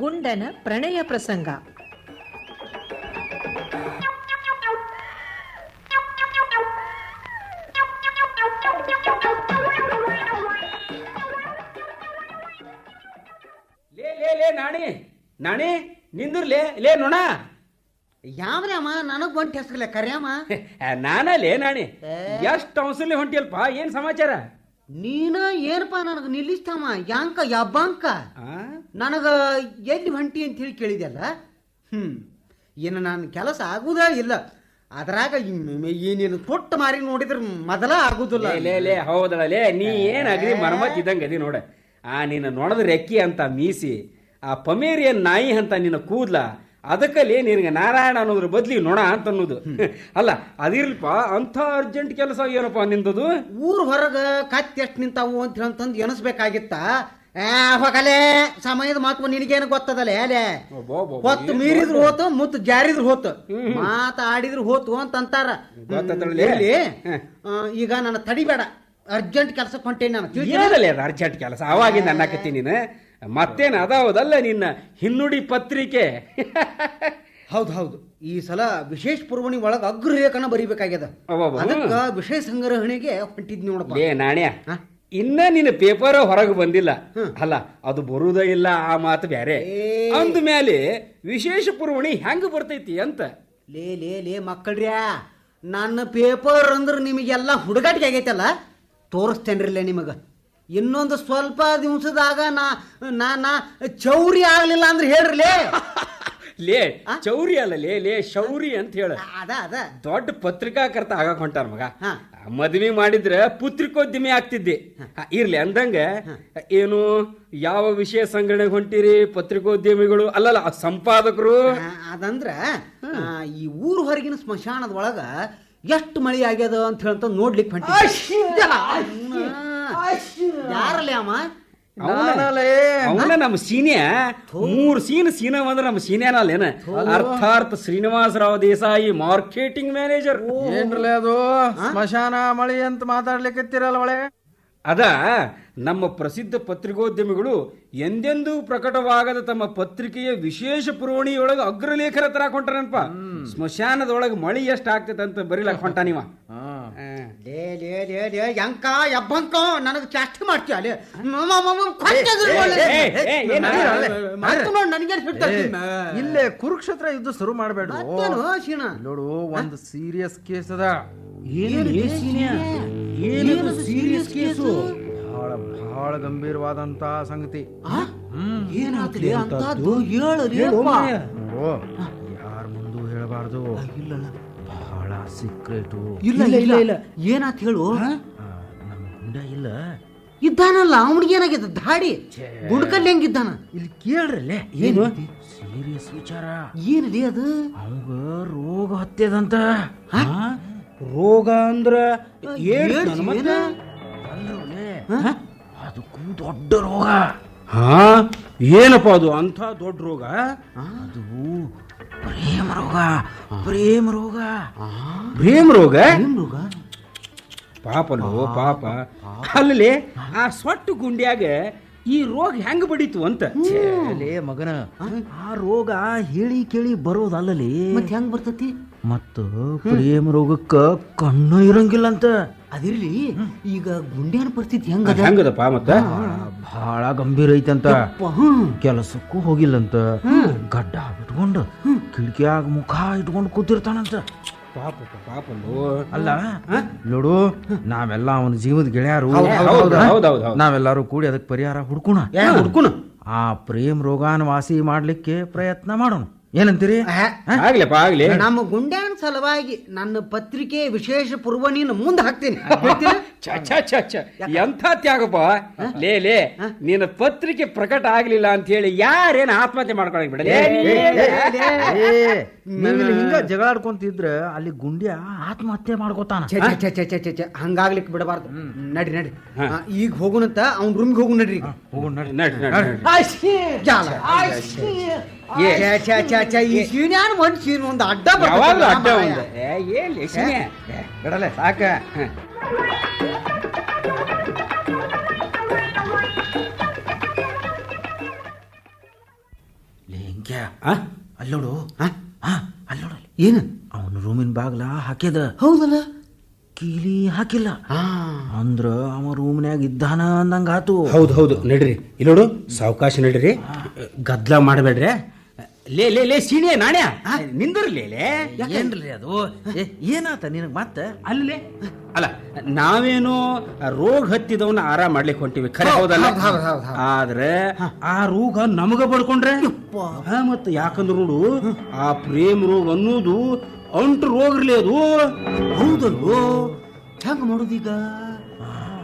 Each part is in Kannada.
ಗುಂಡನ ಪ್ರಣಯ ಪ್ರಸಂಗ. ಲೇ ಲೇ ಲೇ ನಾಣಿ ನಾಣಿ ನಿಂದಿರ್ಲೇ ಲೇ ನೋಣ. ಯಾವ್ರಮ್ಮ? ನನಗ್ ಒಂಟಿ ಹೆಸರಲ್ಲ ಕರ್ಯಾಮ ನಾನ ಲೇ ನಾಣಿ. ಎಷ್ಟು ಅವಸರ್ಲಿ ಹೊಂಟಿಯಲ್ಪ? ಏನ್ ಸಮಾಚಾರ? ನೀನ ಏನಪ್ಪ ನನಗ ನಿಲ್ಲಿಸ್ತಮ್ಮ ಯಾಂಕ ಯಬ್ಬಾಂಕ? ಆ? ನನಗ ಎಲ್ಲಿ ಹೊಂಟಿ ಅಂತ ಹೇಳಿ ಕೇಳಿದ್ಯಲ್ಲ ಹ್ಮ್. ಏನು ನಾನು ಕೆಲಸ ಆಗುದ ಇಲ್ಲ. ಅದ್ರಾಗ ಏನೇನು ತೊಟ್ಟು ಮಾರಿ ನೋಡಿದ್ರೆ ಮೊದಲ ಆಗುದಿಲ್ಲ. ಲೇ ಲೇ ಹೌದಳ ಲೇ ನೀ ಏನು ಅಗ್ರಿ ಮರಮತ್ ಇದ್ದಂಗೆ ಅದಿ ನೋಡ. ಆ ನಿನ್ನ ನೊಣದ ರೆಕ್ಕಿ ಅಂತ ಮೀಸಿ ಆ ಪಮೇರಿಯನ್ ನಾಯಿ ಅಂತ ನಿನ್ನ ಕೂದ್ಲ ಅದಕ್ಕಲ್ಲಿ ನಿನಗೆ ನಾರಾಯಣ ಅನ್ನೋದ್ರ ಬದ್ಲಿ ನೊಣ ಅಂತ ಅನ್ನೋದು. ಅಲ್ಲ ಅದಿರ್ಲಿಪ್ಪ ಅಂಥ ಅರ್ಜೆಂಟ್ ಕೆಲಸ ಏನಪ್ಪ ನಿಂದದು? ಊರು ಹೊರಗೆ ಕತ್ತಿ ಎಷ್ಟು ನಿಂತಾವು ಅಂತ ಹೇಳಂತಂದು ಎನಸ್ಬೇಕಾಗಿತ್ತ ಆ ಹೋಗಲೇ. ಸಮಯದ ಮಹತ್ವ ನಿನಗೇನು ಗೊತ್ತದಲ್ಲ ಅಲೆ? ಅಬ್ಬಬ್ಬಬ್ಬ, ಹೊತ್ತು ಮೀರಿದ್ರು ಹೋತು ಮುತ್ತು ಜಾರಿದ್ರು ಹೋತು. ಮಾತಾಡಿದ್ರು ಹೋತು ಅಂತ ಅಂತಾರ ಈಗ ನನ್ನ ತಡಿಬೇಡ. ಅರ್ಜೆಂಟ್ ಕೆಲಸಕ್ಕೆ ಹೊಂಟೇನಿ ನಾನು. ಅರ್ಜೆಂಟ್ ಕೆಲಸ? ಅವಾಗಿಂದ ಅನ್ನಕತ್ತೀನಿ ನೀನು? ಮತ್ತೇನು ಅದಾವದಲ್ಲ ನಿನ್ನ ಹಿನ್ನುಡಿ ಪತ್ರಿಕೆ. ಹೌದು ಹೌದು. ಈ ಸಲ ವಿಶೇಷ ಪುರವಣಿ ಒಳಗೆ ಅಗ್ರಲೇಖನ ಬರಿಬೇಕಾಗ್ಯದ. ಅದಕ್ಕ ವಿಷಯ ಸಂಗ್ರಹಣೆಗೆ ಹೊಂಟಿದ್ ನೋಡಪ್ಪ. ಏ ನಾಣ್ಯ? ಇನ್ನ ನಿನ್ನ ಪೇಪರ್ ಹೊರಗೆ ಬಂದಿಲ್ಲ. ಅಲ್ಲ ಅದು ಬರುವುದೇ ಇಲ್ಲ ಆ ಮಾತು ಬೇರೆ ಅಂದ ಮೇಲೆ ವಿಶೇಷ ಪುರವಣಿ ಹೆಂಗ್ ಬರ್ತೈತಿ ಅಂತ. ಲೇ ಲೇ ಲೇ ಮಕ್ಕಳ್ರ್ಯಾ ನನ್ನ ಪೇಪರ್ ಅಂದ್ರೆ ನಿಮಗೆಲ್ಲ ಹುಡುಗಾಟಿಗೆ ಆಗೈತಲ್ಲ? ತೋರಿಸ್ತೇನ್ರಿಲ್ಲ ನಿಮಗೆ. ಇನ್ನೊಂದು ಸ್ವಲ್ಪ ದಿವಸದಾಗ ನಾ ನಾ ಚೌರಿ ಆಗಲಿಲ್ಲ ಅಂದ್ರೆ ಹೇಳ್ರಲೇ. ಲೇ ಚೌರಿ ಅಲ್ಲ ಲೇ ಲೇ ಶೌರಿ ಅಂತ ಹೇಳ. ಅದ ಅದ. ದೊಡ್ಡ ಪತ್ರಿಕಾಕರ್ತ ಆಗಕ್ ಹೊಂಟಾರ ಮಗ. ಹಾ. ಮಾಡಿದ್ರೆ ಪುತ್ರಿಕೋದ್ಯಮಿ ಆಗ್ತಿದ್ದೆ. ಇರ್ಲಿ ಅಂದಂಗ ಏನು ಯಾವ ವಿಷಯ ಸಂಗ್ರಹಣೆಗೆ ಹೊಂಟಿರಿ? ಪತ್ರಿಕೋದ್ಯಮಿಗಳು ಅಲ್ಲಲ್ಲ ಆ ಸಂಪಾದಕರು ಅದಂದ್ರ ಈ ಊರು ಹೊರಗಿನ ಸ್ಮಶಾನದ ಒಳಗ ಎಷ್ಟು ಮಳಿ ಆಗ್ಯದ ಅಂತ ಹೇಳ್ತ ನೋಡ್ಲಿಕ್ಕೆ ಹೊಂಟಿ ಯಾರಲ್ಲೇ ಅಮ್ಮ? ಅವನ ನಮ್ಮ ಸೀನಿಯ? ಮೂರು ಸೀನ್ ಸೀನ ಅಂದ್ರೆ ನಮ್ಮ ಅರ್ಥಾರ್ಥ ಅರ್ಥಾತ್ ಶ್ರೀನಿವಾಸರಾವ್ ದೇಸಾಯಿ ಮಾರ್ಕೆಟಿಂಗ್ ಮ್ಯಾನೇಜರ್. ಏನ್ರಲ್ಲ ಅದು? ಸ್ಮಶಾನ ಮಳಿ ಅಂತ ಮಾತಾಡ್ಲಿಕ್ಕತ್ತಿರಲ್ಲ ಒಳೆ ಅದ ನಮ್ಮ ಪ್ರಸಿದ್ಧ ಪತ್ರಿಕೋದ್ಯಮಿಗಳು ಎಂದೆಂದೂ ಪ್ರಕಟವಾಗದ ತಮ್ಮ ಪತ್ರಿಕೆಯ ವಿಶೇಷ ಪುರವಣಿಯೊಳಗೆ ಅಗ್ರಲೇಖರ ಹತ್ರ ಕೊಂಟಾನಪ್ಪ ಸ್ಮಶಾನದೊಳಗೆ ಮಳಿ ಎಷ್ಟು ಆಗ್ತೈತೆ ಅಂತ ಬರೀಲಕ್ ಹೊಂಟ ನೀವ ಯಂಕ ಯಬ್ಬಂಕ ನನಗೆ ಚಾಸ್ತಿ ಮಾಡ್ತೀಯ ಅಲ್ಲೇ? ಇಲ್ಲೇ ಕುರುಕ್ಷೇತ್ರ ಯುದ್ಧ ಶುರು ಮಾಡಬೇಡ ನೋಡು ಒಂದು ಸೀರಿಯಸ್ ಕೇಸ್ ಅದ ಸೀರಿಯಸ್ ಕೇಸು? ಬಹಳ ಬಹಳ ಗಂಭೀರವಾದಂತ ಸಂಗತಿ. ಆ? ಅಂತದ್ದು ಹೇಳಲಿ ಓ ಯಾರ ಮುಂದೂ ಹೇಳಬಾರ್ದು. ಬಹಳ ಸೀಕ್ರೆಟು ಇಲ್ಲ ಇಲ್ಲ ಇಲ್ಲ ಏನಾತ್ ಹೇಳು? ನಮ್ಮ ಗುಂಡ ಇಲ್ಲ. ಇದ್ದಾನಲ್ಲ ಅವನಿಗೆ ಏನಾಗಿದೆ ದಾಡಿ. ಗುಡ್ಕಲ್ಲಿ ಹೆಂಗಿದ್ದಾನ? ಇಲ್ಲಿ ಕೇಳ್ರಲ್ಲೇ. ಏನು? ಸೀರಿಯಸ್ ವಿಚಾರ? ಏನಿದೆ ಅದು? ಅವಾಗ ರೋಗ ಹತ್ಯದಂತ. ರೋಗ ಅಂದ್ರ ಅದಕ್ಕೂ ದೊಡ್ಡ ರೋಗ. ಹಾ? ಏನಪ್ಪ ಅದು? ಅಂತ ದೊಡ್ಡ ರೋಗ? ಅದು ಪ್ರೇಮ ರೋಗ. ಪ್ರೇಮ ರೋಗ. ಪ್ರೇಮ ರೋಗ? ರೋಗ? ಪಾಪಲು ಪಾಪ ಅಲ್ಲಿ ಆ ಸೊಟ್ಟು ಗುಂಡ್ಯಾಗ ಈ ರೋಗ ಹೆಂಗ್ ಬಡೀತು ಅಂತ? ಲೇ ಮಗನ. ಆ ರೋಗ ಹೇಳಿ ಕೇಳಿ ಬರೋದಲ್ಲಲಿ. ಮತ್ತೆ ಹೆಂಗ್ ಬರ್ತತಿ? ಮತ್ತು ಪ್ರೇಮ ರೋಗಕ್ಕ ಕಣ್ಣು ಇರಂಗಿಲ್ಲ ಅಂತ ಅದಿರ್ಲಿ ಈಗ ಗುಂಡ್ಯಾನ ಪರಿಸ್ಥಿತಿ ಹೆಂಗ ಹೆಂಗದಪ್ಪ ಮತ್ತ? ಬಹಳ ಗಂಭೀರ ಐತಂತ. ಕೆಲಸಕ್ಕೂ ಹೋಗಿಲ್ಲಂತ. ಗಡ್ಡ ಬಿಟ್ಕೊಂಡು ಕಿಟಕಿಯಾಗ ಮುಖ ಇಟ್ಕೊಂಡು ಕೂತಿರ್ತಾನಂತ. ಪಾಪ ಪಾಪ ಅಲ್ಲ ನೋಡು ನಾವೆಲ್ಲ ಅವನ ಜೀವದ ಗೆಳೆಯರು. ನಾವೆಲ್ಲರೂ ಕೂಡಿ ಅದಕ್ಕೆ ಪರಿಹಾರ ಹುಡ್ಕೋಣ. ಹುಡ್ಕೋಣ? ಆ ಪ್ರೇಮ್ ರೋಗಾನ ವಾಸಿ ಮಾಡ್ಲಿಕ್ಕೆ ಪ್ರಯತ್ನ ಮಾಡೋಣ. ಏನಂತೀರಿ? ಆಗ್ಲಪ್ಪ ಆಗ್ಲಿ. ನಮ್ಮ ಗುಂಡ್ಯಾನ್ ಸಲುವಾಗಿ ನನ್ನ ಪತ್ರಿಕೆ ವಿಶೇಷ ಪುರವಣಿನ ಮುಂದೆ ಹಾಕ್ತೀನಿ. ಎಂಥ ತ್ಯಾಗಪ್ಪ? ಲೇ ಲೇ ನಿನ್ನ ಪತ್ರಿಕೆ ಪ್ರಕಟ ಆಗ್ಲಿಲ್ಲ ಅಂತ ಹೇಳಿ ಯಾರೇನು ಆತ್ಮಹತ್ಯೆ ಮಾಡ್ಕೊಳಕ್ ಬಿಡ ಹಿಂಗ ಜಗಳಾಡ್ಕೊಂತಿದ್ರ ಅಲ್ಲಿ ಗುಂಡ್ಯ ಆತ್ಮಹತ್ಯೆ ಮಾಡ್ಕೋತಾನ. ಹಂಗಾಗ್ಲಿಕ್ಕೆ ಬಿಡಬಾರ್ದು. ನಡ್ರಿ ನಡ್ರಿ. ಆ, ಈಗ ಹೋಗುಣಂತ ಅವ್ನ ರೂಮ್ಗೆ ಹೋಗು ನಡ್ರಿ ನಡಿ ಜಾಲ. ಏ. ಛೆ, ಛೆ, ಛೆ, ಛೆ, ಈ ಸೀನ್ಯಾನ ಒಂದು ಸೀನ್ ಒಂದು ಅಡ್ಡ ಯಾವಾಗ್ಲೂ ಅಡ್ಡ ಬರ್ತದೆ ಒಂದು ಏ, ಏನ್ ಲೇ, ಶಿನ್ಯ? ಬಿಡಲೆ ಸಾಕ. ಹ. ಆ? ಅಲ್ಲೋಡು. ಆ? ಹಾ ಅಲ್ಲೋಡು. ಏನು? ಅವನ ರೂಮಿನ ಬಾಗ್ಲ ಹಾಕ್ಯದ. ಹೌದಲ್ಲ? ಕೀಲಿ ಹಾಕಿಲ್ಲ. ಹಾ ಅಂದ್ರ ಅವ ರೂಮ್ನ್ಯಾಗ ಇದ್ದಾನ ಅಂದಂಗ ಆತು ಹೌದು ಹೌದು. ನಡ್ರಿ. ಇಲ್ಲೋಡು ಸಾವಕಾಶ ನಡ್ರಿ. ಗದ್ಲ ಮಾಡಬೇಡ್ರಿ. ಲೇ ಲೇ ಲೇ ಸೀಣೆ ನಾಣ್ಯ. ನಿಂದಿರ್ಲಿ ಲೇ ಏನ್ರಿ ಅದು? ಏ, ಏನಾತ ನಿನಗೆ ಮತ್ತೆ ಅಲ್ಲೇ ಅಲ್ಲ ನಾವೇನೋ ರೋಗ ಹತ್ತಿದವನ್ನ ಆರಾಮ ಮಾಡ್ಲಿಕ್ಕೆ ಹೊಂಟಿವಿ. ಖರೆ ಹೌದಲ್ಲ? ಹೌದ್, ಹೌದ್, ಹೌದ್, ಹೌದ್. ಆದ್ರೆ ಆ ರೋಗ ನಮಗ ಬಡ್ಕೊಂಡ್ರೆ? ಹಾ, ಮತ್ತ ಯಾಕಂದ್ರ ನೋಡು ಆ ಪ್ರೇಮ್ ರೋಗ ಅನ್ನೋದು ಅಂಟು ರೋಗ ಇರ್ಲಿ ಅದು. ಹೌದಲ್ವೋ ಹೆಂಗ ಮಾಡೋದೀಗ?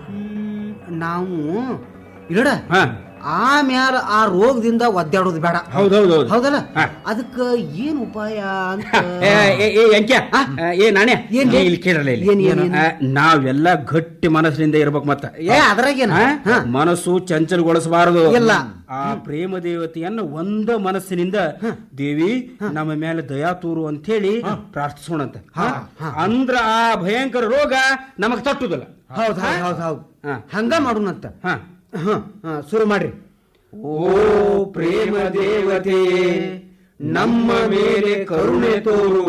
ಹ್ಮ್, ನಾವು ಇಡ ಹಾ. ಆಮ್ಯಾಲ ಆ ರೋಗದಿಂದ ಒದ್ದಾಡೋದು ಬೇಡ. ಹೌದೌದು ಹೌದಲ್ಲ. ಅದಕ್ಕ ಏನ್ ಉಪಾಯ ಅಂತ? ಏ? ಏನ್? ಇಲ್ಲಿ ಕೇಳಲ್ಲ ಇಲ್ಲಿ? ನಾವೆಲ್ಲ ಗಟ್ಟಿ ಮನಸ್ಸಿನಿಂದ ಇರ್ಬೇಕು ಮತ್ತ. ಏ ಅದ್ರಾಗೇನ. ಮನಸ್ಸು ಚಂಚಲಗೊಳಿಸಬಾರದು. ಇಲ್ಲ. ಆ ಪ್ರೇಮ ದೇವತೆಯನ್ನ ಒಂದ ಮನಸ್ಸಿನಿಂದ ದೇವಿ ನಮ್ಮ ಮೇಲೆ ದಯಾ ತೋರು ಅಂತ ಹೇಳಿ ಪ್ರಾರ್ಥಿಸೋಣಂತ. ಅಂದ್ರ ಆ ಭಯಂಕರ ರೋಗ ನಮಗ್ ತಟ್ಟುದಲ್ಲ. ಹೌದ್ ಹೌದ್ ಹೌದ್. ಹಂಗ ಮಾಡೋಣಂತ. ಹ. ಹ, ಹ, ಶುರು ಮಾಡ್ರಿ. ಓ ಪ್ರೇಮ ದೇವತೆ ನಮ್ಮ ಮೇಲೆ ಕರುಣೆ ತೋರು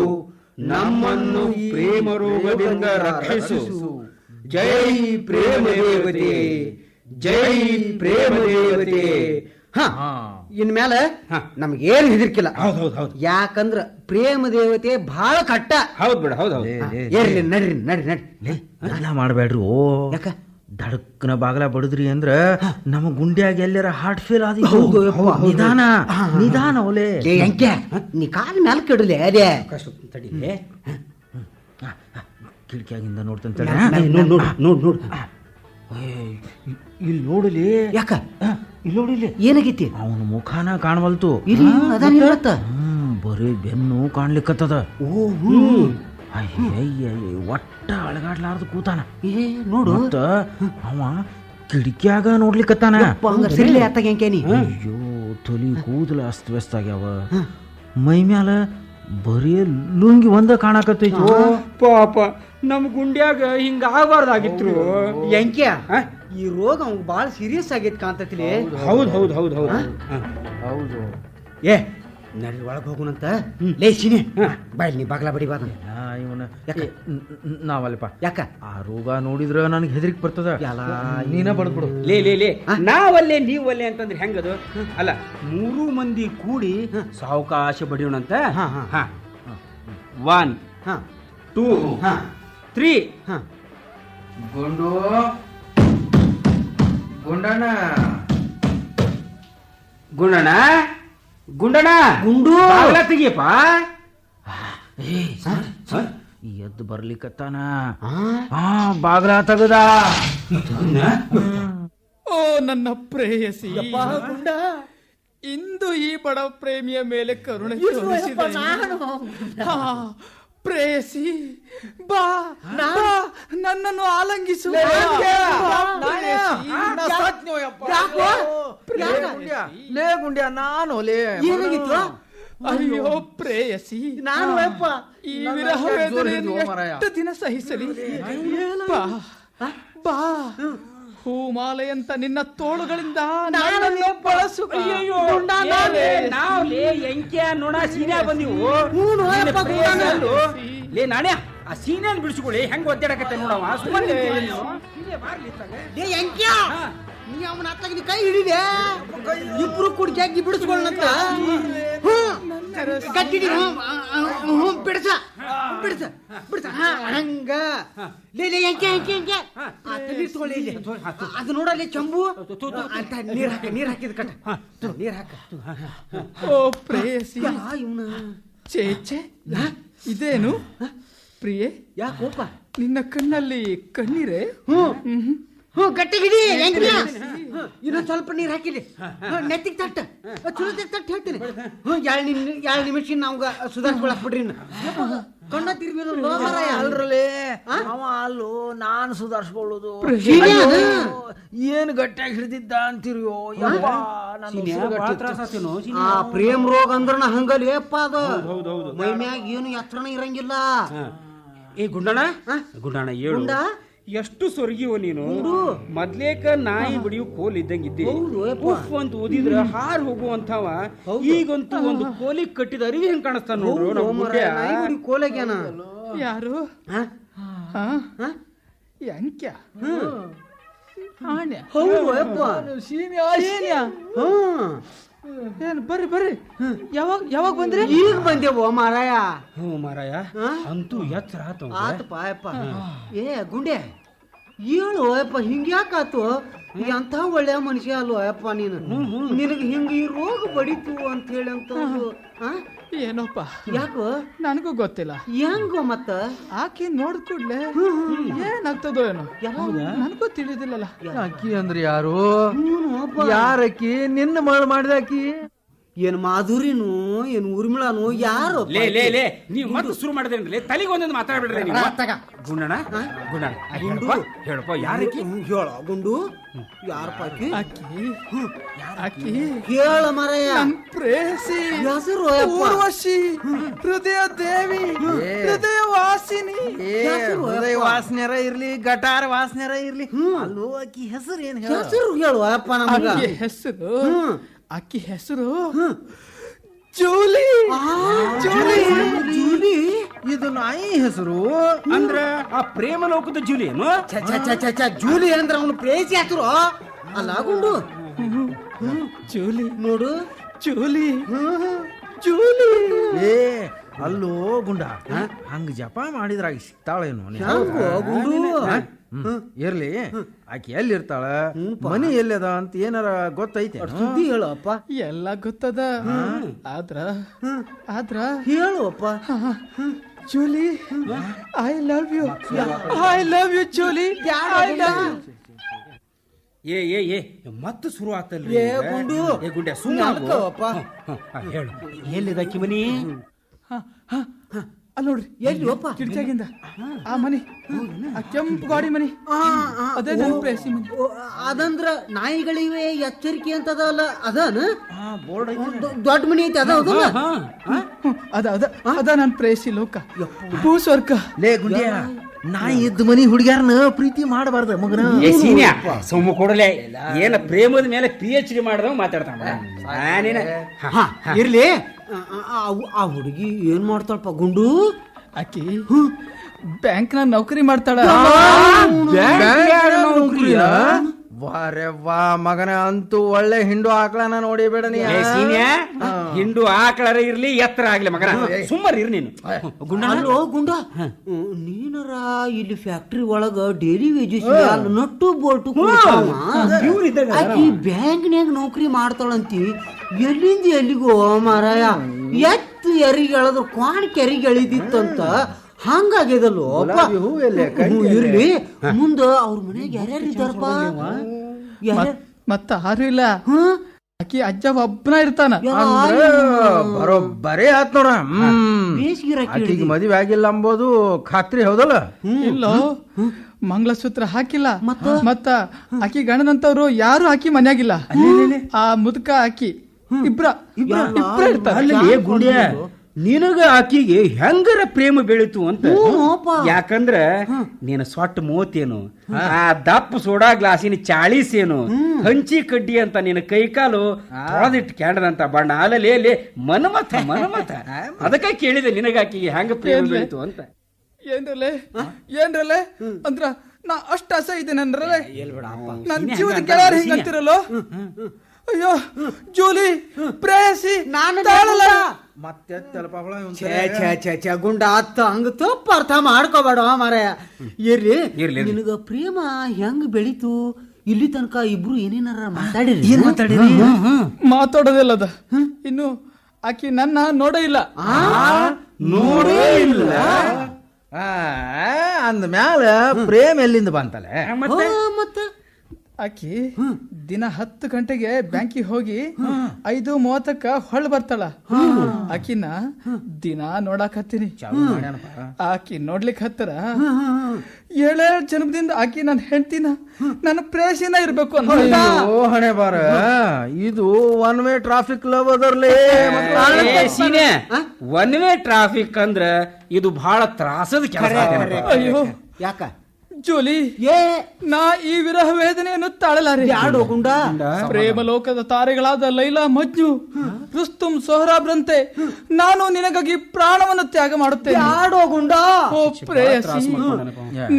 ನಮ್ಮನ್ನು ಪ್ರೇಮ ರೋಗದಿಂದ ರಕ್ಷಿಸು. ಜೈ ಪ್ರೇಮ ದೇವತೆ ಜೈ ಪ್ರೇಮ ದೇವತೆ. ಹ ಇನ್ಮೇಲೆ ನಮ್ಗೇನು ಹೆದರ್ಕಿಲ್ಲ. ಹೌದ್ ಹೌದ್ ಹೌದ್. ಯಾಕಂದ್ರ ಪ್ರೇಮ ದೇವತೆ ಬಹಳ ಕಟ್ಟ. ಹೌದ್ ಬಿಡ ಹೌದು ಹೌದು. ಏರ್ಲಿ ನಡ್ರಿ ನಡ್ರಿ ನಡ್ರಿ. ಎಲ್ಲ ಮಾಡ್ಬೇಡ್ರಿ ಓ. ಯಾಕ? ದಡಕ್ಕನ ಬಾಗಲ ಬಡದ್ರಿ ಅಂದ್ರ ನಮ್ಮ ಗುಂಡ್ಯಾಗ ಎಲ್ಲರ ಹಾರ್ಟ್ ಫೇಲ್ ಆದಿ ನಿಧಾನ ನಿಧಾನ ಒಲೆ. ಲೇ ಅಂಕೆ ನೀ ಕಾಲ ಮ್ಯಾಲ ಕೆಡಲೆ ಅದೇ ತಡಿಲೆ ಕಿಟಕಿಯಾಗಿಂದ ನೋಡ್ತಂತ ನೋಡ್ ನೋಡು ನೋಡ್ ನೋಡ್. ಇಲ್ಲಿ ನೋಡಲಿ. ಯಾಕ? ಇಲ್ಲಿ ನೋಡಿಲಿ. ಏನಾಗೈತಿ? ಅವನ ಮುಖಾನ ಕಾಣವಲ್ತು. ಇಲ್ಲಿ ಅದ ಬರೀ ಬೆನ್ನು ಕಾಣ್ಲಿಕ್ಕತ್ತದ. ಓ ಅಯ್ಯಯ್ಯ ಒಟ್ಟ ಅಳಗಾಡ್ಲಾರ್ದು ಕೂತಾನ ಏ ನೋಡು ಅವ ಕಿಡಿಕ್ಯಾಗ ನೋಡ್ಲಿಕ್ಕತ್ತಾನ ಅಯ್ಯೋ ತಲಿ ಕೂದಲ ಅಸ್ತವ್ಯಸ್ತ ಆಗ್ಯಾವ ಮೈ ಮ್ಯಾಲ ಬರೀ ಲುಂಗಿ ಒಂದ ಕಾಣಕತ್ತೈತಿ ಪಾಪ ನಮ್ ಗುಂಡ್ಯಾಗ ಹಿಂಗ ಆಗಬಾರ್ದಾಗಿತ್ತು ಎಂಕ್ಯ? ಈ ರೋಗ ಅವ್ಗ ಬಾಳ ಸೀರಿಯಸ್ ಆಗೈತಿ ಕಾಂತತಿಲಿ ಹೌದ್ ಹೌದು ಹೌದು ಹೌದು ಹೌದು ಏ ನಡಿ ಒಳಗೆ ಹೋಗುಣಂತ ಲೇ ಸಿನಿ ಬಾಯ್ ನೀ ಬಾಗ್ಲ ಬಡಿ ಯಾಕ? ನಾವಲ್ಲಪ್ಪ. ಯಾಕ? ಆ ರೋಗ ನೋಡಿದ್ರ ನನಗೆ ಹೆದರಿಕೆ ಬರ್ತದ. ಎಲ್ಲ ನೀನ ಬಡ್ದ್ಬಿಡು ಲೇ ಲೇ ಲೇ ನಾವಲ್ಲೇ ನೀವಲ್ಲೇ ಅಂತಂದ್ರೆ ಹೆಂಗದು? ಅಲ್ಲ ಮೂರು ಮಂದಿ ಕೂಡಿ ಸಾವಕಾಶ ಬಡಿಯೋಣಂತ? ಹಾ, ಹಾ. ಒನ್ ಹಾ. ಟೂ ಹಾ. ತ್ರೀ ಹಾ. ಗುಂಡು. ಗುಂಡಣ ಗುಂಡಣ್ಣ? ಗುಂಡಣ್ಣ? ಗುಂಡು. ತೆಗಿಯಪ್ಪ? ಎದ್ದು ಬರ್ಲಿಕ್ಕತ್ತಾನ ಬಾಗ್ಲ ತಗದ? ಓ ನನ್ನ ಪ್ರೇಯಸಿ. ಇಂದು ಈ ಬಡ ಪ್ರೇಮಿಯ ಮೇಲೆ ಕರುಣೆ ತೋರಿಸಿದೆ ಪ್ರೇಯಸಿ ಬಾ ನನ್ನನ್ನು ಆಲಂಗಿಸು? ಲೇ ಗುಂಡ್ಯ. ನಾನು ಲೇ ಏನಾಗಿತ್ತು ಅಯ್ಯೋ ಪ್ರೇಯಸಿ. ನಾನು ಅಪ್ಪ. ಈ ವಿರಹ ವೇದನೆಯನ್ನು? ಎಷ್ಟು ದಿನ ಸಹಿಸಲಿ? ಬಾ. ಬಾ. ಹೂಮಾಲೆಯಂತ ನಿನ್ನ ತೋಳುಗಳಿಂದ ನನ್ನನ್ನು ಬಳಸು. ನಾವ್ಲೇ ಎಂಕ್ಯ ನೋಡ ಸೀನ್ಯಾ ಬಂದಿವು. ಲೇ ನಾಣ್ಯ ಆ ಸೀನ್ಯಾನ್ ಬಿಡಿಸ್ಕೊಳ್ಳಿ. ಹೆಂಗ್ ಒದ್ದಾಡಕತ್ತೆ ನೋಡವ ಸುಮ್ಮನೆ ಲೇ. ಎಂಕ್ಯ! ನೀ ಅವನ ಹತ್ತಾಗ ನೀ ಕೈ ಹಿಡಿದೆ. ಇಬ್ರು ಕೂಡಿ ಜಗ್ಗಿ ಬಿಡಿಸ್ಕೊಳ್ಳಂತ ಗಟ್ಟಿಡಿ ಹ್ಞೂ ಬಿಡ್ಸ ಬಿಡ್ಸ ಬಿಡ್ಸ ಹಾ, ಹಂಗ. ಲೇ ಲೇ ಎಂಕೆ ಎಂಕೆ ಎಂಕೆ ಆ ತಲಿ ತಗೊಳ್ಳಿ ಇಲ್ಲಿ. ಅದು ನೋಡಲ್ಲಿ ಚಂಬು. ಅಂತ ನೀರ್ ಹಾಕ ನೀರ್ ಹಾಕಿದ ಕಟ್ಟ. ನೀರ್ ಹಾಕ ಓ ಪ್ರೇಯಸಿ. ಇವನು? ಛೇ ಇದೇನು? ಪ್ರಿಯೆ ಯಾಕೋಪ? ನಿನ್ನ ಕಣ್ಣಲ್ಲಿ ಕಣ್ಣೀರೇ? ಹ್ಞೂ. ಹ್ಞೂ ಗಟ್ಟಿ ಹಿಡಿ ಎಂಕ್ಯ ಇನ್ನೊಂದ್ ಸ್ವಲ್ಪ ನೀರು ಹಾಕಿಲಿ ನೆತ್ತಿಗೆ ತಟ್ಟ ಚುರುತಿಗೆ ತಟ್ಟ ಹೇಳ್ತೀನಿ. ಹ್ಞೂ ಎರಡು ನಿಮ್ ಎರಡು ನಿಮಿಷ ನಮ್ಗೆ ಸುಧಾರಿಸ್ಕೊಳಕ್ ಬಿಡ್ರಿ. ಕಣ್ಣ ತಿರ್ಬಿಲ್ಲ ಅಲ್ರಲ್ಲಿ ಅಲ್ರಲೇ ಅವ ಅಲ್ಲೋ ನಾನು ಸುಧಾರಿಸ್ಕೊಳ್ಳೋದು. ಏನು ಗಟ್ಟಿಯಾಗಿ ಹಿಡಿದಿದ್ದ ಅಂತಿರ್ಯೋ. ಆ ಪ್ರೇಮ್ ರೋಗ ಅಂದ್ರನ ಹಂಗಲ್ಲಿ ಏಪ್ಪ ಅದು? ಮೈಮ್ಯಾಗ ಮೈ ಮ್ಯಾಗ ಏನು ಎತ್ತರನ ಇರಂಗಿಲ್ಲ. ಏ ಗುಂಡಣ್ಣ? ಗುಂಡಣ್ಣ ಏಳು. ಗುಂಡ? ಎಷ್ಟು ಸೊರಗಿವ ನೀನು? ಮೊದ್ಲೇಕ ನಾಯಿ ಬಿಡಿಯು ಕೋಲ್ ಇದ್ದಂಗ ಇದ್ದಿ. ಉಫ್ ಅಂತ ಓದಿದ್ರ ಹಾರ್ ಹೋಗುವಂತವ ಈಗಂತೂ ಒಂದು ಕೋಲಿಗೆ ಕಟ್ಟಿದ ಅರಿವಿ ಹೆಂಗ್ ಕಾಣಿಸ್ತಾನ ನೋಡ್ರು ನಮ್ಮ ಕೋಲಾಗ್ಯಾನ ಯಾರು? ಹಾ? ಹಾ. ಹಾ? ಎಂಕ್ಯ. ಆಣ್ಯ. ಹೌದು ಸೀನ್ಯ ಶೀನ್ಯ ಹ್ಮ್ ಏನ್ ಬರ್ರಿ ಬರ್ರಿ. ಯಾವಾಗ ಯಾವಾಗ ಬಂದ್ರಿ? ಈಗ ಬಂದೇವೋ ಮಾರಾಯ. ಹ್ಞೂ ಮಾರಾಯ? ಅಂತೂ ಎತ್ತರ ಆತ ಆತಪ್ಪ ಏ ಗುಂಡೆ. ಹೇಳು ಯಪ್ಪ ಹಿಂಗ್ಯಾಕಾತು ಎಂಥ ಒಳ್ಳೆಯ ಮನುಷ್ಯ ಅಲ್ವ ಅಯ್ಯಪ್ಪ ನೀನು? ನಿನಗೆ ಹಿಂಗ ಈ ರೋಗ ಬಡಿತು ಅಂತ ಹೇಳಿ ಅಂತ? ಏನೋಪ್ಪ? ಯಾಕೋ? ನನಗೂ ಗೊತ್ತಿಲ್ಲ. ಹೆಂಗೋ ಮತ್ತ? ಆಕೆ ನೋಡ್ ಕೂಡ್ಲೆ ಏನಾಗ್ತದೋ ಏನೋ? ನನಗೂ ತಿಳಿದಿಲ್ಲಲ್ಲ. ಅಕ್ಕಿ ಅಂದ್ರೆ ಯಾರು. ಯಾರಕ್ಕಿ? ನಿನ್ನ ಮಾಡ್ ಮಾಡಿದ ಅಕ್ಕಿ ಏನ್ ಮಾಧುರಿನು ಏನು ಊರ್ಮಿಳನು ಯಾರು ಲೇ ಲೇ ಲೇ ನೀವು ಮತ್ತೆ ಶುರು ಮಾಡಿದ್ರಿ ತಲೆಗೆ ಒಂದೊಂದು ಮಾತಾಡ್ಬಿಡ್ರಿ ನೀವು. ಗುಂಡಣ್ಣ ಗುಂಡಣ್ಣ ಆ, ಹೇಳಪ್ಪ ಯಾರಕ್ಕೆ? ಹೇಳ ಗುಂಡು. ಯಾರಪ್ಪ ಆಕಿ? ಅಕ್ಕಿ ಅಕ್ಕಿ ಹೇಳ ಮರಯ್ಯ ನನ್ ಪ್ರೇಯಸಿ ಹೆಸರು. ಊರ್ವಶಿ. ಹೃದಯ ದೇವಿ. ಹೃದಯ ವಾಸಿನಿ. ಹೃದಯ ವಾಸನೆರ ಇರ್ಲಿ ಗಟಾರ ವಾಸನೆರ ಇರ್ಲಿ. ಅಲ್ಲೋ ಅಕ್ಕಿ ಹೆಸರು ಏನ್ ಹೆಸರು ಹೇಳುವ ಅಪ್ಪ ನಮಗ. ಹೆಸರು ಆಕಿ ಹೆಸರು? ಜೂಲಿ. ಜೂಲಿ. ಜೂಲಿ. ಇದು ನಾಯಿ ಹೆಸರು. ಅಂದ್ರೆ ಆ ಪ್ರೇಮ ಲೋಕದ ಜೂಲಿ ಏನು? ಛ ಛ ಛ ಛ ಛ ಜೂಲಿ ಅಂದ್ರೆ ಅವನು ಪ್ರೇಸಿ ಹೆಸರು. ಅಲ್ಲ ಗುಂಡು. ಜೂಲಿ. ನೋಡು. ಜೂಲಿ. ಜೂಲಿ. ಏ ಅಲ್ಲೋ ಗುಂಡ. ಹಂಗ ಜಪ ಮಾಡಿದ್ರಾಗ ಸಿಗ್ತಾಳೇನು ನೀ? ಹೆಂಗೋ ಗುಂಡು. ಇರ್ಲಿ. ಆಕಿ ಎಲ್ಲಿ ಇರ್ತಾಳ ಮನಿ ಎಲ್ಲದ ಅಂತ ಏನಾರ ಗೊತ್ತೈತೆ? ಸುದ್ದಿ ಹೇಳು ಅಪ್ಪ ಎಲ್ಲ ಗೊತ್ತದ. ಆದ್ರ ಆದ್ರ. ಹೇಳುವಪ್ಪ. Julie I love you I love you Julie. I love you ಏ ಏ ಏ ಮತ್ತೆ ಶುರು ಆತಲ್ರಿ ಏ. ಗುಂಡು. ಏ ಗುಂಡೆ ಸುಮ್ಮನೆ. ಹೇಳು. ಎಲ್ಲಿದ ಅಕ್ಕಿ ಮನಿ? ಅಲ್ಲಿ ನೋಡ್ರಿ ಎಲ್ಲಿ ಒಪ್ಪ? ಕಿಟಕಿಯಾಗಿಂದ. ಆ ಮನಿ. ಆ ಕೆಂಪು ಗಾಡಿ ಮನಿ. ಅದೇ ನನ್ನ ಪ್ರೇಸಿ ಮನಿ. ಓ, ಅದಂದ್ರ ನಾಯಿಗಳಿವೆ ಎಚ್ಚರಿಕೆ ಅಂತದಲ್ಲ ಅದನ? ಬೋರ್ಡ್ ದೊಡ್ಡ ಮನಿ ಐತಿ ಅದ ಹ್ಮ್, ಅದ ಅದ ಅದ ನನ್ನ ಪ್ರೇಸಿ ಲೋಕ. ಭೂ ಸ್ವರ್ಗ. ಲೇ ಗುಂಡಿಯ ನಾಯಿ ಇದ್ದ ಮನಿ ಹುಡುಗ್ಯಾರನ ಪ್ರೀತಿ ಮಾಡಬಾರ್ದ ಮಗನ? ಸೀನಿಯ ಸೊಮ್ಮ ಕೊಡಲೆ ಏನ ಪ್ರೇಮದ ಮೇಲೆ ಪಿ ಎಚ್ ಡಿ ಮಾಡಿದವ ಮಾತಾಡ್ತಾನ. ಹಾ, ಇರ್ಲಿ. ಆ, ಹುಡುಗಿ ಏನ್ ಮಾಡ್ತಾಳಪ್ಪ ಗುಂಡು? ಆಕಿ ಬ್ಯಾಂಕ್ ನೌಕರಿ ಮಾಡ್ತಾಳ. ವಾರೆ ವಾ ಮಗನ ಅಂತೂ ಒಳ್ಳೆ ಹಿಂಡು ಆಕಳನ ನೋಡಿಬೇಡ ನೀ ಏ ಸೀನ್ಯ? ಹಿಂಡು ಆಕಳರ ಇರ್ಲಿ ಎತ್ತರ ಆಗ್ಲಿ ಮಗನ. ಸುಮ್ಮರ್ ಇರ್ ನೀನು. ಗುಂಡ ಅಲ್ಲೋ ಗುಂಡ. ನೀನರ ಇಲ್ಲಿ ಫ್ಯಾಕ್ಟ್ರಿ ಒಳಗ ಡೈಲಿ ವೇಜಸ್ ನಟ್ಟು ಬೋಲ್ಟು ಆಕಿ ಬ್ಯಾಂಕ್ನ್ಯಾಗ ನೌಕರಿ ಮಾಡ್ತಾಳಂತಿ. ಎಲ್ಲಿಂದ ಎಲ್ಲಿಗೋ ಮಾರಾಯ. ಎತ್ತು ಎರಿಗೆ ಎಳೆದ್ರು ಕ್ವಾಣ್ ಕೆರಿಗೆ ಎಳಿದಿತ್ತಂತ. ಹಂಗಾಗ್ಯದಲ್ಲೋ ಗುಲಾಬಿ ಹೂ ಎಲ್ಲಿ? ಇರ್ಲಿ. ಮುಂದ ಅವ್ರ ಮನೆಗೆ ಯಾರ್ಯಾರು ಇದ್ದಾರಪ್ಪ? ಮತ್ತ ಯಾರು ಇಲ್ಲ. ಆಕಿ ಅಜ್ಜ ಒಬ್ಬನ ಇರ್ತಾನ. ಬರೋ ಬರೋಬ್ಬರೇ ಆತ್ ನೋಡ. ಆಕಿಗೆ ಮದುವೆ ಆಗಿಲ್ಲ ಅಂಬೋದು ಖಾತ್ರಿ ಹೌದಲ್ಲ? ಇಲ್ಲ. ಮಂಗಳಸೂತ್ರ ಹಾಕಿಲ್ಲ. ಮತ್ತ? ಆಕಿ ಗಂಡನಂತವ್ರು ಯಾರು ಆಕಿ ಮನ್ಯಾಗಿಲ್ಲ. ಆ ಮುದುಕ ಆಕಿ ಇಬ್ರ. ಇಬ್ರ. ಇಬ್ರ ಇರ್ತಾರ. ಅಲ್ಲಿ ಗುಂಡ್ಯ? ನಿನಗ ಆಕಿಗೆ ಹೆಂಗರ ಪ್ರೇಮ ಬೆಳೀತು ಅಂತ? ಯಾಕಂದ್ರ ನೀನು ಸೊಟ್ಟ ಮೋತೇನು. ಆ ದಪ್ಪ ಸೋಡಾ ಗ್ಲಾಸಿನ ಚಾಳೀಸ್ ಏನು ಹಂಚಿ ಕಡ್ಡಿ ಅಂತ ನಿನ್ನ ಕೈಕಾಲು ತೊಳೆದಿಟ್ಟು ಕ್ಯಾಂಡದಂತ ಬಣ್ಣ. ಅಲ್ಲಲೇ ಲೇ ಮನಮತ ಮನಮತ ಅದಕ್ಕೆ ಕೇಳಿದೆ ನಿನಗ ಆಕಿಗೆ ಹೆಂಗ ಪ್ರೇಮ ಬೆಳೀತು ಅಂತ. ಏನ್ರಲೆ? ಏನ್ರಲೆ? ಅಂದ್ರ ನಾ ಅಷ್ಟ ಅಸ ಇದ್ದೇನೆ ನನ್ ಜೀವದ ಗೆಳೆಯರು ಹಿಂಗಂತಿರಲ್ಲೋ ಅಯ್ಯೋ ಜೂಲಿ ಪ್ರೇಯಸಿ ನಾನು ತಾಳಲ್ಲ. ಮತ್ತೆ ತಲಪ ಹುಳ ಇವ್ನ್ ಛೇ ಛೇ ಛೇ ಛೇ ಗುಂಡ ಅತ್ತ ಹಂಗ ತಪ್ಪ ಅರ್ಥ ಮಾಡ್ಕೋಬೇಡ ಮಾರಾಯ ಇರ್ಲಿ. ಇರ್ಲಿ. ನಿನಗ ಪ್ರೇಮ ಹೆಂಗ್ ಬೆಳೀತು? ಇಲ್ಲಿ ತನಕ ಇಬ್ರು ಏನೇನಾರ ಮಾತಾಡಿರಿ. ಏನ್ ಮಾತಾಡಿರಿ? ಅದ ಇನ್ನು ಆಕಿ ನನ್ನ ನೋಡೇ ಇಲ್ಲ. ನೋಡೇ ಇಲ್ಲ. ಆ, ಅಂದ ಮ್ಯಾಲ ಪ್ರೇಮ್ ಎಲ್ಲಿಂದ ಬಂತಲ್ಲ ಮತ್ತ? ಆಕಿ ದಿನ ಹತ್ತು ಗಂಟೆಗೆ ಬ್ಯಾಂಕಿಗೆ ಹೋಗಿ ಐದು ಮೂವತ್ತಕ್ಕ ಹೊಳ್ ಬರ್ತಾಳ. ಆಕಿನ ದಿನ ನೋಡಾಕತ್ತೀನಿ. ಆಕಿ ನೋಡ್ಲಿಕ್ ಹತ್ತರ. ಏಳೆ ಜನ್ಮದಿಂದ ಆಕಿ ನನ್ನ ಹೆಂಡ್ತಿನ ನನ್ನ ಪ್ರೇಸಿನ ಇರ್ಬೇಕು ಅಂತ ಅಯ್ಯೋ ಹಣೆ ಬಾರ. ಇದು ಒನ್ ವೇ ಟ್ರಾಫಿಕ್ ಲವ್ ಅದರ್ಲೇ. ಒನ್ ವೇ ಟ್ರಾಫಿಕ್ ಅಂದ್ರ ಇದು ಬಹಳ ತ್ರಾಸದ ಕೆಲಸ ಅಯ್ಯೋ. ಯಾಕ? ಜೋಲಿ. ಏ. ನಾ ಈ ವಿರಹ ವೇದನೆಯನ್ನು ತಾಳಲಾರೆ. ಯಾಡೋ ಗುಂಡ? ಪ್ರೇಮ ಲೋಕದ ತಾರೆಗಳಾದ ಲೈಲಾ ಮಜ್ಜು ರುಸ್ತುಂ ಸೊಹರಾಬ್ರಂತೆ ನಾನು ನಿನಗಾಗಿ ಪ್ರಾಣವನ್ನು ತ್ಯಾಗ ಮಾಡುತ್ತೇನೆ. ಯಾಡೋ ಗುಂಡ? ಓ ಪ್ರೇಯಸಿ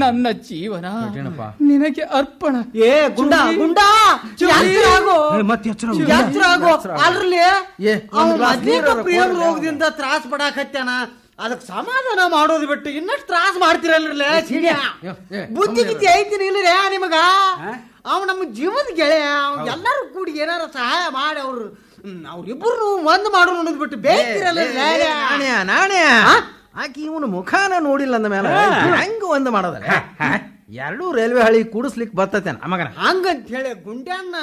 ನನ್ನ ಜೀವನ ನಿನಗೆ ಅರ್ಪಣ. ಏ ಗುಂಡ ಗುಂಡ? ಎಚ್ಚರ ಆಗೋ? ಅಲ್ರಲ್ಲಿ ಏ, ಪ್ರಿಯ ರೋಗದಿಂದ ತ್ರಾಸ ಪಡಾಕತ್ಯಾನ ಅದಕ್ಕೆ ಸಮಾಧಾನ ಮಾಡೋದು ಬಿಟ್ಟು ಇನ್ನಷ್ಟು ತ್ರಾಸ ಮಾಡ್ತಿರಲ್ರಲ್ಲ ಸಿಡಿಯ ಬುದ್ಧಿ ಗಿದ್ದಿ ಐತಿನಿ ಇಲ್ಲರೇ ನಿಮಗ? ಅವ್ ನಮ್ಮ ಜೀವದ ಗೆಳೆಯ ಅವ್ ಎಲ್ಲರೂ ಕೂಡಿ ಏನಾರ ಸಹಾಯ ಮಾಡಿ ಅವ್ರು ಅವ್ರಿಬ್ರು ಒಂದ್ ಮಾಡೋಣ ಅನ್ನೋದು ಬಿಟ್ಟು ಬೇಕಿರಲ್ಲ ನಾಣ್ಯ ಆಕಿ ಇವನು ಮುಖಾನ ನೋಡಿಲ್ಲ ಅಂದ ಮೇಲೆ ಹೆಂಗ ಒಂದ್ ಮಾಡೋದಲ್ಲ ಎರಡೂ ರೈಲ್ವೆ ಹಳಿ ಕೂಡಿಸ್ಲಿಕ್ ಬರ್ತೈತೆ ಮಗನ? ಹಂಗಂತ ಹೇಳಿ ಗುಂಡ್ಯಾನ್ನ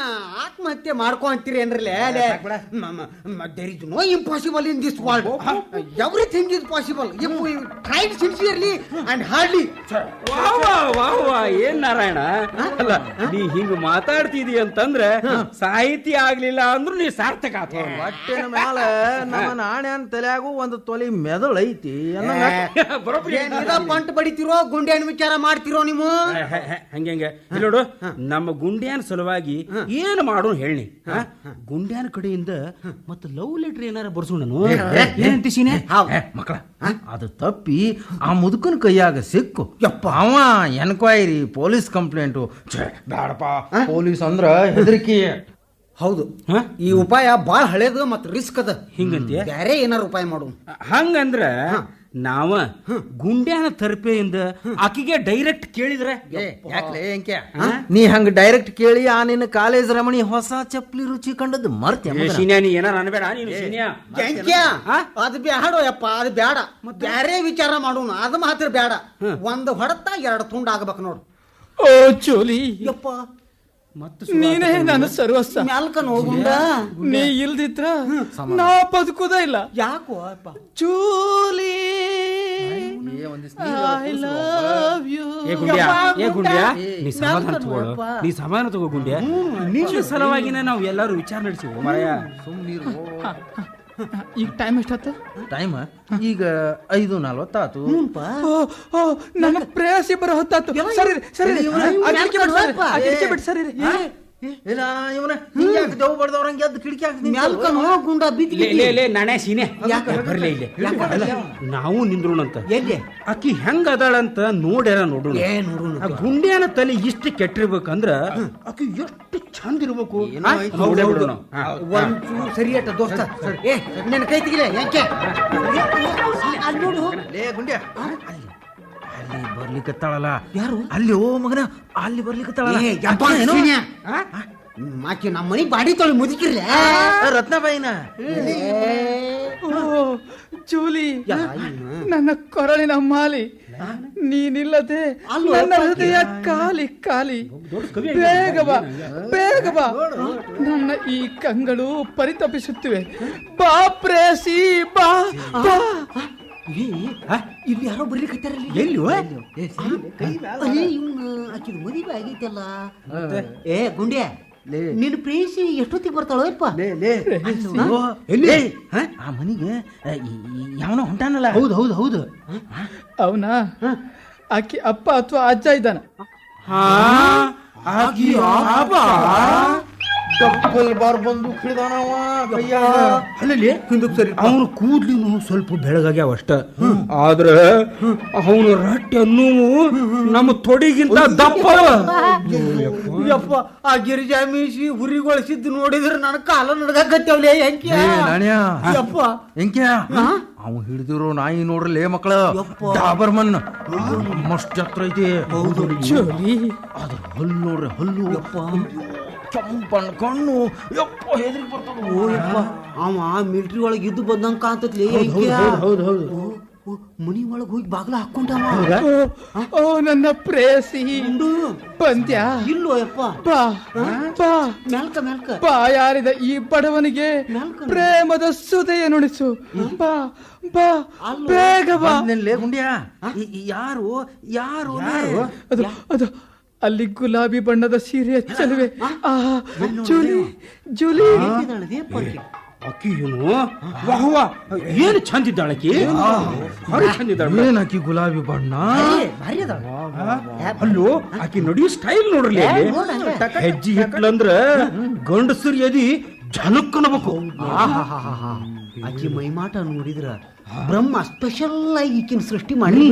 ಆತ್ಮಹತ್ಯೆ ಮಾಡ್ಕೊಂತೀರಿ ಏನ್ರಲ್ಲೇ there is no impossible in this world everything is possible tried sincerely and hardly ವಾ ವಾ ವಾ ವಾ ಏನ್ ನಾರಾಯಣ? ಅಲ್ಲ ನೀ ಹಿಂಗ್ ಮಾತಾಡ್ತಿದಿ ಅಂತಂದ್ರೆ ಸಾಹಿತಿ ಆಗ್ಲಿಲ್ಲ ಅಂದ್ರೂ ನೀ ಸಾರ್ಥಕ ಆತ ಹೊಟ್ಟೆನ ಮ್ಯಾಲ ನಮ್ಮ ನಾಣ್ಯನ ತಲೆಯಾಗೂ ಒಂದು ತೊಲಿ ಮೆದುಳು ಐತಿ ಪಂಟ್ ಬಡಿತಿರೋ ಗುಂಡ್ಯಾನ ವಿಚಾರ ಮಾಡ್ತಿರೋ ನೀವು? ಹಂಗೆ ನೋಡು ನಮ್ಮ ಗುಂಡ್ಯಾನ್ ಸಲುವಾಗಿ ಏನು ಮಾಡೋಣ ಹೇಳಿ. ಗುಂಡ್ಯಾನ್ ಕಡೆಯಿಂದ ಮತ್ತೆ ಲವ್ ಲೆಟರ್ ಏನಾರ ಬರ್ಸೋಣನು? ಏನಂತ ಸೀನೆ ಮಕ್ಕಳ ಅದು ತಪ್ಪಿ ಆ ಮುದುಕನ ಕೈಯಾಗ ಸಿಕ್ಕು. ಯಪ್ಪ. ಅವ ಎನ್ಕ್ವೈರಿ ಪೊಲೀಸ್ ಕಂಪ್ಲೇಂಟು ಬೇಡಪ್ಪ ಪೊಲೀಸ್ ಅಂದ್ರ ಹೆದರಿಕೆ. ಹೌದು? ಈ ಉಪಾಯ ಬಾಳ ಹಳೇದು ಮತ್ ರಿಸ್ಕ್ ಅದ. ಹಿಂಗಂತೀಯ? ಬೇರೆ ಏನಾರ ಉಪಾಯ ಮಾಡು. ಹಂಗಂದ್ರ ನಾವ ಗುಂಡ್ಯಾನ ತರಪೆಯಿಂದ ಆಕಿಗೆ ಡೈರೆಕ್ಟ್ ಕೇಳಿದ್ರೆ ಯಾಕ್ಲೆ ಎಂಕೆ ನೀ ಹಂಗ ಡೈರೆಕ್ಟ್ ಕೇಳಿ ಆ ನಿನ್ನ ಕಾಲೇಜ್ ರಮಣಿ ಹೊಸ ಚಪ್ಲಿ ರುಚಿ ಕಂಡದ್ ಮರ್ತ್ಯ ಅದ್ ಶೀನ್ಯಾ ನೀ ಏನಾರ ಅನ್ಬೇಡ ನೀನು ಶೀನ್ಯಾ. ಕ್ಯಾಂಕ್ಯ ಅದು ಬ್ಯಾಡೋ ಯಪ್ಪ ಅದು ಬ್ಯಾಡ. ಬ್ಯಾರೆ ವಿಚಾರ ಮಾಡೋಣ ಅದು ಮಾತ್ರ ಬ್ಯಾಡ. ಒಂದ್ ಹೊಡತ ಎರಡು ತುಂಡ ಆಗ್ಬೇಕು ನೋಡು. ಓ ಚೋಲಿ. ಯಪ್ಪ. ನೀನೇ ನನ್ನ ಸರ್ವಸ್ವ ಮ್ಯಾಲ್ಕನ್ ಹೋಗುಂಡ? ನೀ ಇಲ್ದಿದ್ರ ನಾ ಬದುಕುದ ಇಲ್ಲ. ಯಾಕೋ ಅಪ್ಪ? ಚೂಲಿ ಐ ಲವ್ ಯು ಏ ಗುಂಡ್ಯಾ ಏ ಗುಂಡ್ಯಾ. ನೀ ಸಮಾಧಾನ ನೀ ತಗೋ ಗುಂಡ್ಯಾ. ನಿನ್ನ ಸಲುವಾಗಿನ ನಾವು ಎಲ್ಲರೂ ವಿಚಾರ ನಡೆಸಿವು ಮರಯ. ಈಗ ಟೈಮ್ ಎಷ್ಟಾತು ಟೈಮ್ ಈಗ ಐದು ನಲ್ವತ್ತಾತು ನನ್ನ ಪ್ರೇಯಸಿ ಬರೋ ಹೊತ್ತಾತು ಸರಿ ಸರಿ ಬಿಟ್ಟು ಸರಿ ಇಲ್ಲ ಇವನ ಹಿಂಗ್ಯಾಕೆ ದೇವ್ ಕಿಟಕಿ ಮ್ಯಾಲ್ಕನ್ ಬಿದ್ದು ಲೇ ಲೇ ಸೀನೆ. ಯಾಕೆ? ಬರ್ಲೇ ಇಲ್ಲಿ? ಯಾಕೆ? ಅಲ್ಲ, ನಾವು ನಿಂದ್ರುಣಂತ. ಎಲ್ಲಿ? ಆಕಿ ಹೆಂಗ್ ಅದಾಳಂತ ನೋಡ್ಯಾರ ನೋಡು ಏ ನೋಡೋಣ ಆ ಗುಂಡ್ಯಾನ ತಲೆ ಇಷ್ಟು ಕೆಟ್ಟಿರ್ಬೇಕಂದ್ರ ಅಕ್ಕಿ ಎಷ್ಟು ಚಂದ ಇರ್ಬೇಕು. ಸರಿ ಅಟ್ಟ ದೋಸ್ತ? ಏ ನನ್ನ ಕೈ ತೆಗಿಲೆ ಯಾಕೆ ಅಲ್ಲಿ ನೋಡು ಲೇ ಗುಂಡ್ಯ. ಅಲ್ಲಿ. ಅಲ್ಲಿ ಬರ್ಲಿಕ್ಕತ್ತಾಳಲ್ಲ ಯಾರು? ಅಲ್ಲಿ ಓ ಮಗನ ಅಲ್ಲಿ ಬರ್ಲಿಕ್ಕತ್ತಾಳಲ್ಲ. ಆಕೆ ನಮ್ಮ ಮನೆ ಬಾಡಿ ತೊಳಿ ಮುದುಕಿರ್ಲೆ? ರತ್ನಬಾಯಿನ ಓ ಜೂಲಿ ನನ್ನ ಕೊರಳಿನ ಮಾಲಿ ನೀನಿಲ್ಲದೆ ನನ್ನ ಹೃದಯ ಖಾಲಿ ಖಾಲಿ. ಬೇಗ ಬಾ ಬೇಗ ಬಾ ನನ್ನ ಈ ಕಂಗಳು ಪರಿತಪಿಸುತ್ತಿವೆ. ಬಾ. ಪ್ರೇಸಿ ಬಾ ಬಾ ಇಲ್ಲಿ ಯಾರೋ ಬರ್ಲಿಕ್ಕೆ ಎಲ್ಲಿ ಓ? ಅರೇ ಇವ್ನು ಆಕಿದ ಮದುವೆ ಆಗೈತಲ್ಲ. ಏ ಗುಂಡ್ಯ ನಿನ್ನ ಪ್ರೇಯಸಿ ಎಷ್ಟೊತ್ತಿಗೆ ಬರ್ತಾಳೋ ಯಪ್ಪ ಲೇ ಲೇ. ಅಲ್ಲೋ? ಎಲ್ಲಿ? ಆ ಮನಿಗೆ ಯಾವನೋ ಹೊಂಟಾನಲ್ಲ. ಹೌದು ಹೌದು ಹೌದು. ಅವನ ಆಕಿ ಅಪ್ಪ ಅಥವಾ ಅಜ್ಜ ಇದ್ದಾನ? ಹಾ? ಆಕಿ ಆಪ. ಡಬ್ಬಲ್ ಬಾರ್ ಬಂದು ಹಿಡಿದಾನವ ಕೈಯಾಗ ಅಲ್ಲಲ್ಲಿ ಹಿಂದಕ್ಕೆ ಸರಿ. ಅವನು ಕೂದ್ಲಿನು ಸ್ವಲ್ಪ ಬೆಳಗಾಗ್ಯಾವ ಅಷ್ಟ. ಆದ್ರೆ ಅವನ ರಟ್ಟನ್ನು ನಮ್ಮ ತೊಡಿಗಿಂತ ದಪ್ಪ. ಯಪ್ಪ. ಆ ಗಿರಿಜಾ ಮೀಸಿ ಹುರಿಗೊಳಿಸಿದ್ದು ನೋಡಿದ್ರೆ ನನ್ನ ಕಾಲ ನಡ್ಗಾಕತ್ತೇವ್ಲೇ ಹೆಂಕೆ. ಏ ನಾಣ್ಯ. ಯಪ್ಪ. ಅವ ಹಿಡಿದಿರೋ ನಾಯಿ ನೋಡ್ರಲ್ಲೇ ಮಕ್ಕಳ ಡಾಬರ್ಮನ್ ಮಸ್ತ್ ಹತ್ರ ಐತಿ. ಹೌದು. ಅದ್ರ ಹಲ್ಲು ನೋಡ್ರಿ ಹಲ್ಲು. ಕೆಂಪನ್ ಕಣ್ಣು ಯಪ್ಪ ಹೆದರಿ ಬರ್ತದ ಓ ಯಪ್ಪ. ಅವ ಮಿಲ್ಟ್ರಿ ಒಳಗೆ ಇದ್ದು ಬಂದಂಗ ಕಾಂತತ್ಲಿ ಹೌದು ಹೌದು ಮನಿ ಒಳಗೆ ಹೋಗಿ ಬಾಗ್ಲ ಹಾಕೊಂಡವ ಓ, ಓ ನನ್ನ ಪ್ರೇಯಸಿ ಪಂದ್ಯ ಇಲ್ಲೋ ಯಪ್ಪ? ಬಾ ಬಾ. ಮೆಲ್ಕ ಮೆಲ್ಕ ಬಾಯಾರಿದ ಈ ಬಡವನಿಗೆ ನಾಲ್ಕು ಪ್ರೇಮದ ಸುದೆಯ ನುಡಿಸು ಬಾ ಬಾ. ಬೇಗ ಬಾ. ಗುಂಡ್ಯಾ? ಯಾರು? ಯಾರು? ಅದು ಅದು ಅಲ್ಲಿ ಗುಲಾಬಿ ಬಣ್ಣದ ಸೀರೆ ಚೆಲುವೆ ಆ ಜೂಲಿ ಜೂಲಿ. ಅಕ್ಕಿ ಏನು ವಾಹ್ ವಾಹ್ ಏನು ಚಂದಿದ್ದಾಳೆ ಇದ್ದಾಳ ಆಕಿ ಭಾರಿ ಚಂದಿದ್ದಾಳೆ ಇದ್ದಾಳ ಏನ್ ಆಕಿ ಗುಲಾಬಿ ಬಣ್ಣ? ಭಾರಿ ಅದಾಳ. ಅಲ್ಲೋ ಆಕಿ ನಡೆಯೋ ಸ್ಟೈಲ್ ನೋಡ್ರಿ ಹೆಜ್ಜಿ ಹೆಜ್ಜೆ ಹಿಟ್ಲಂದ್ರ ಗಂಡಸರ್ ಎದಿ ಜನಕ್ ಅನ್ಬೇಕು. ಆಹಾಹಾಹಾಹಾ. ಆಕಿ ಮೈಮಾಟ ನೋಡಿದ್ರ ಬ್ರಹ್ಮ ಸ್ಪೆಷಲ್ ಆಗಿ ಈಕಿನ ಸೃಷ್ಟಿ ಮಾಡಿ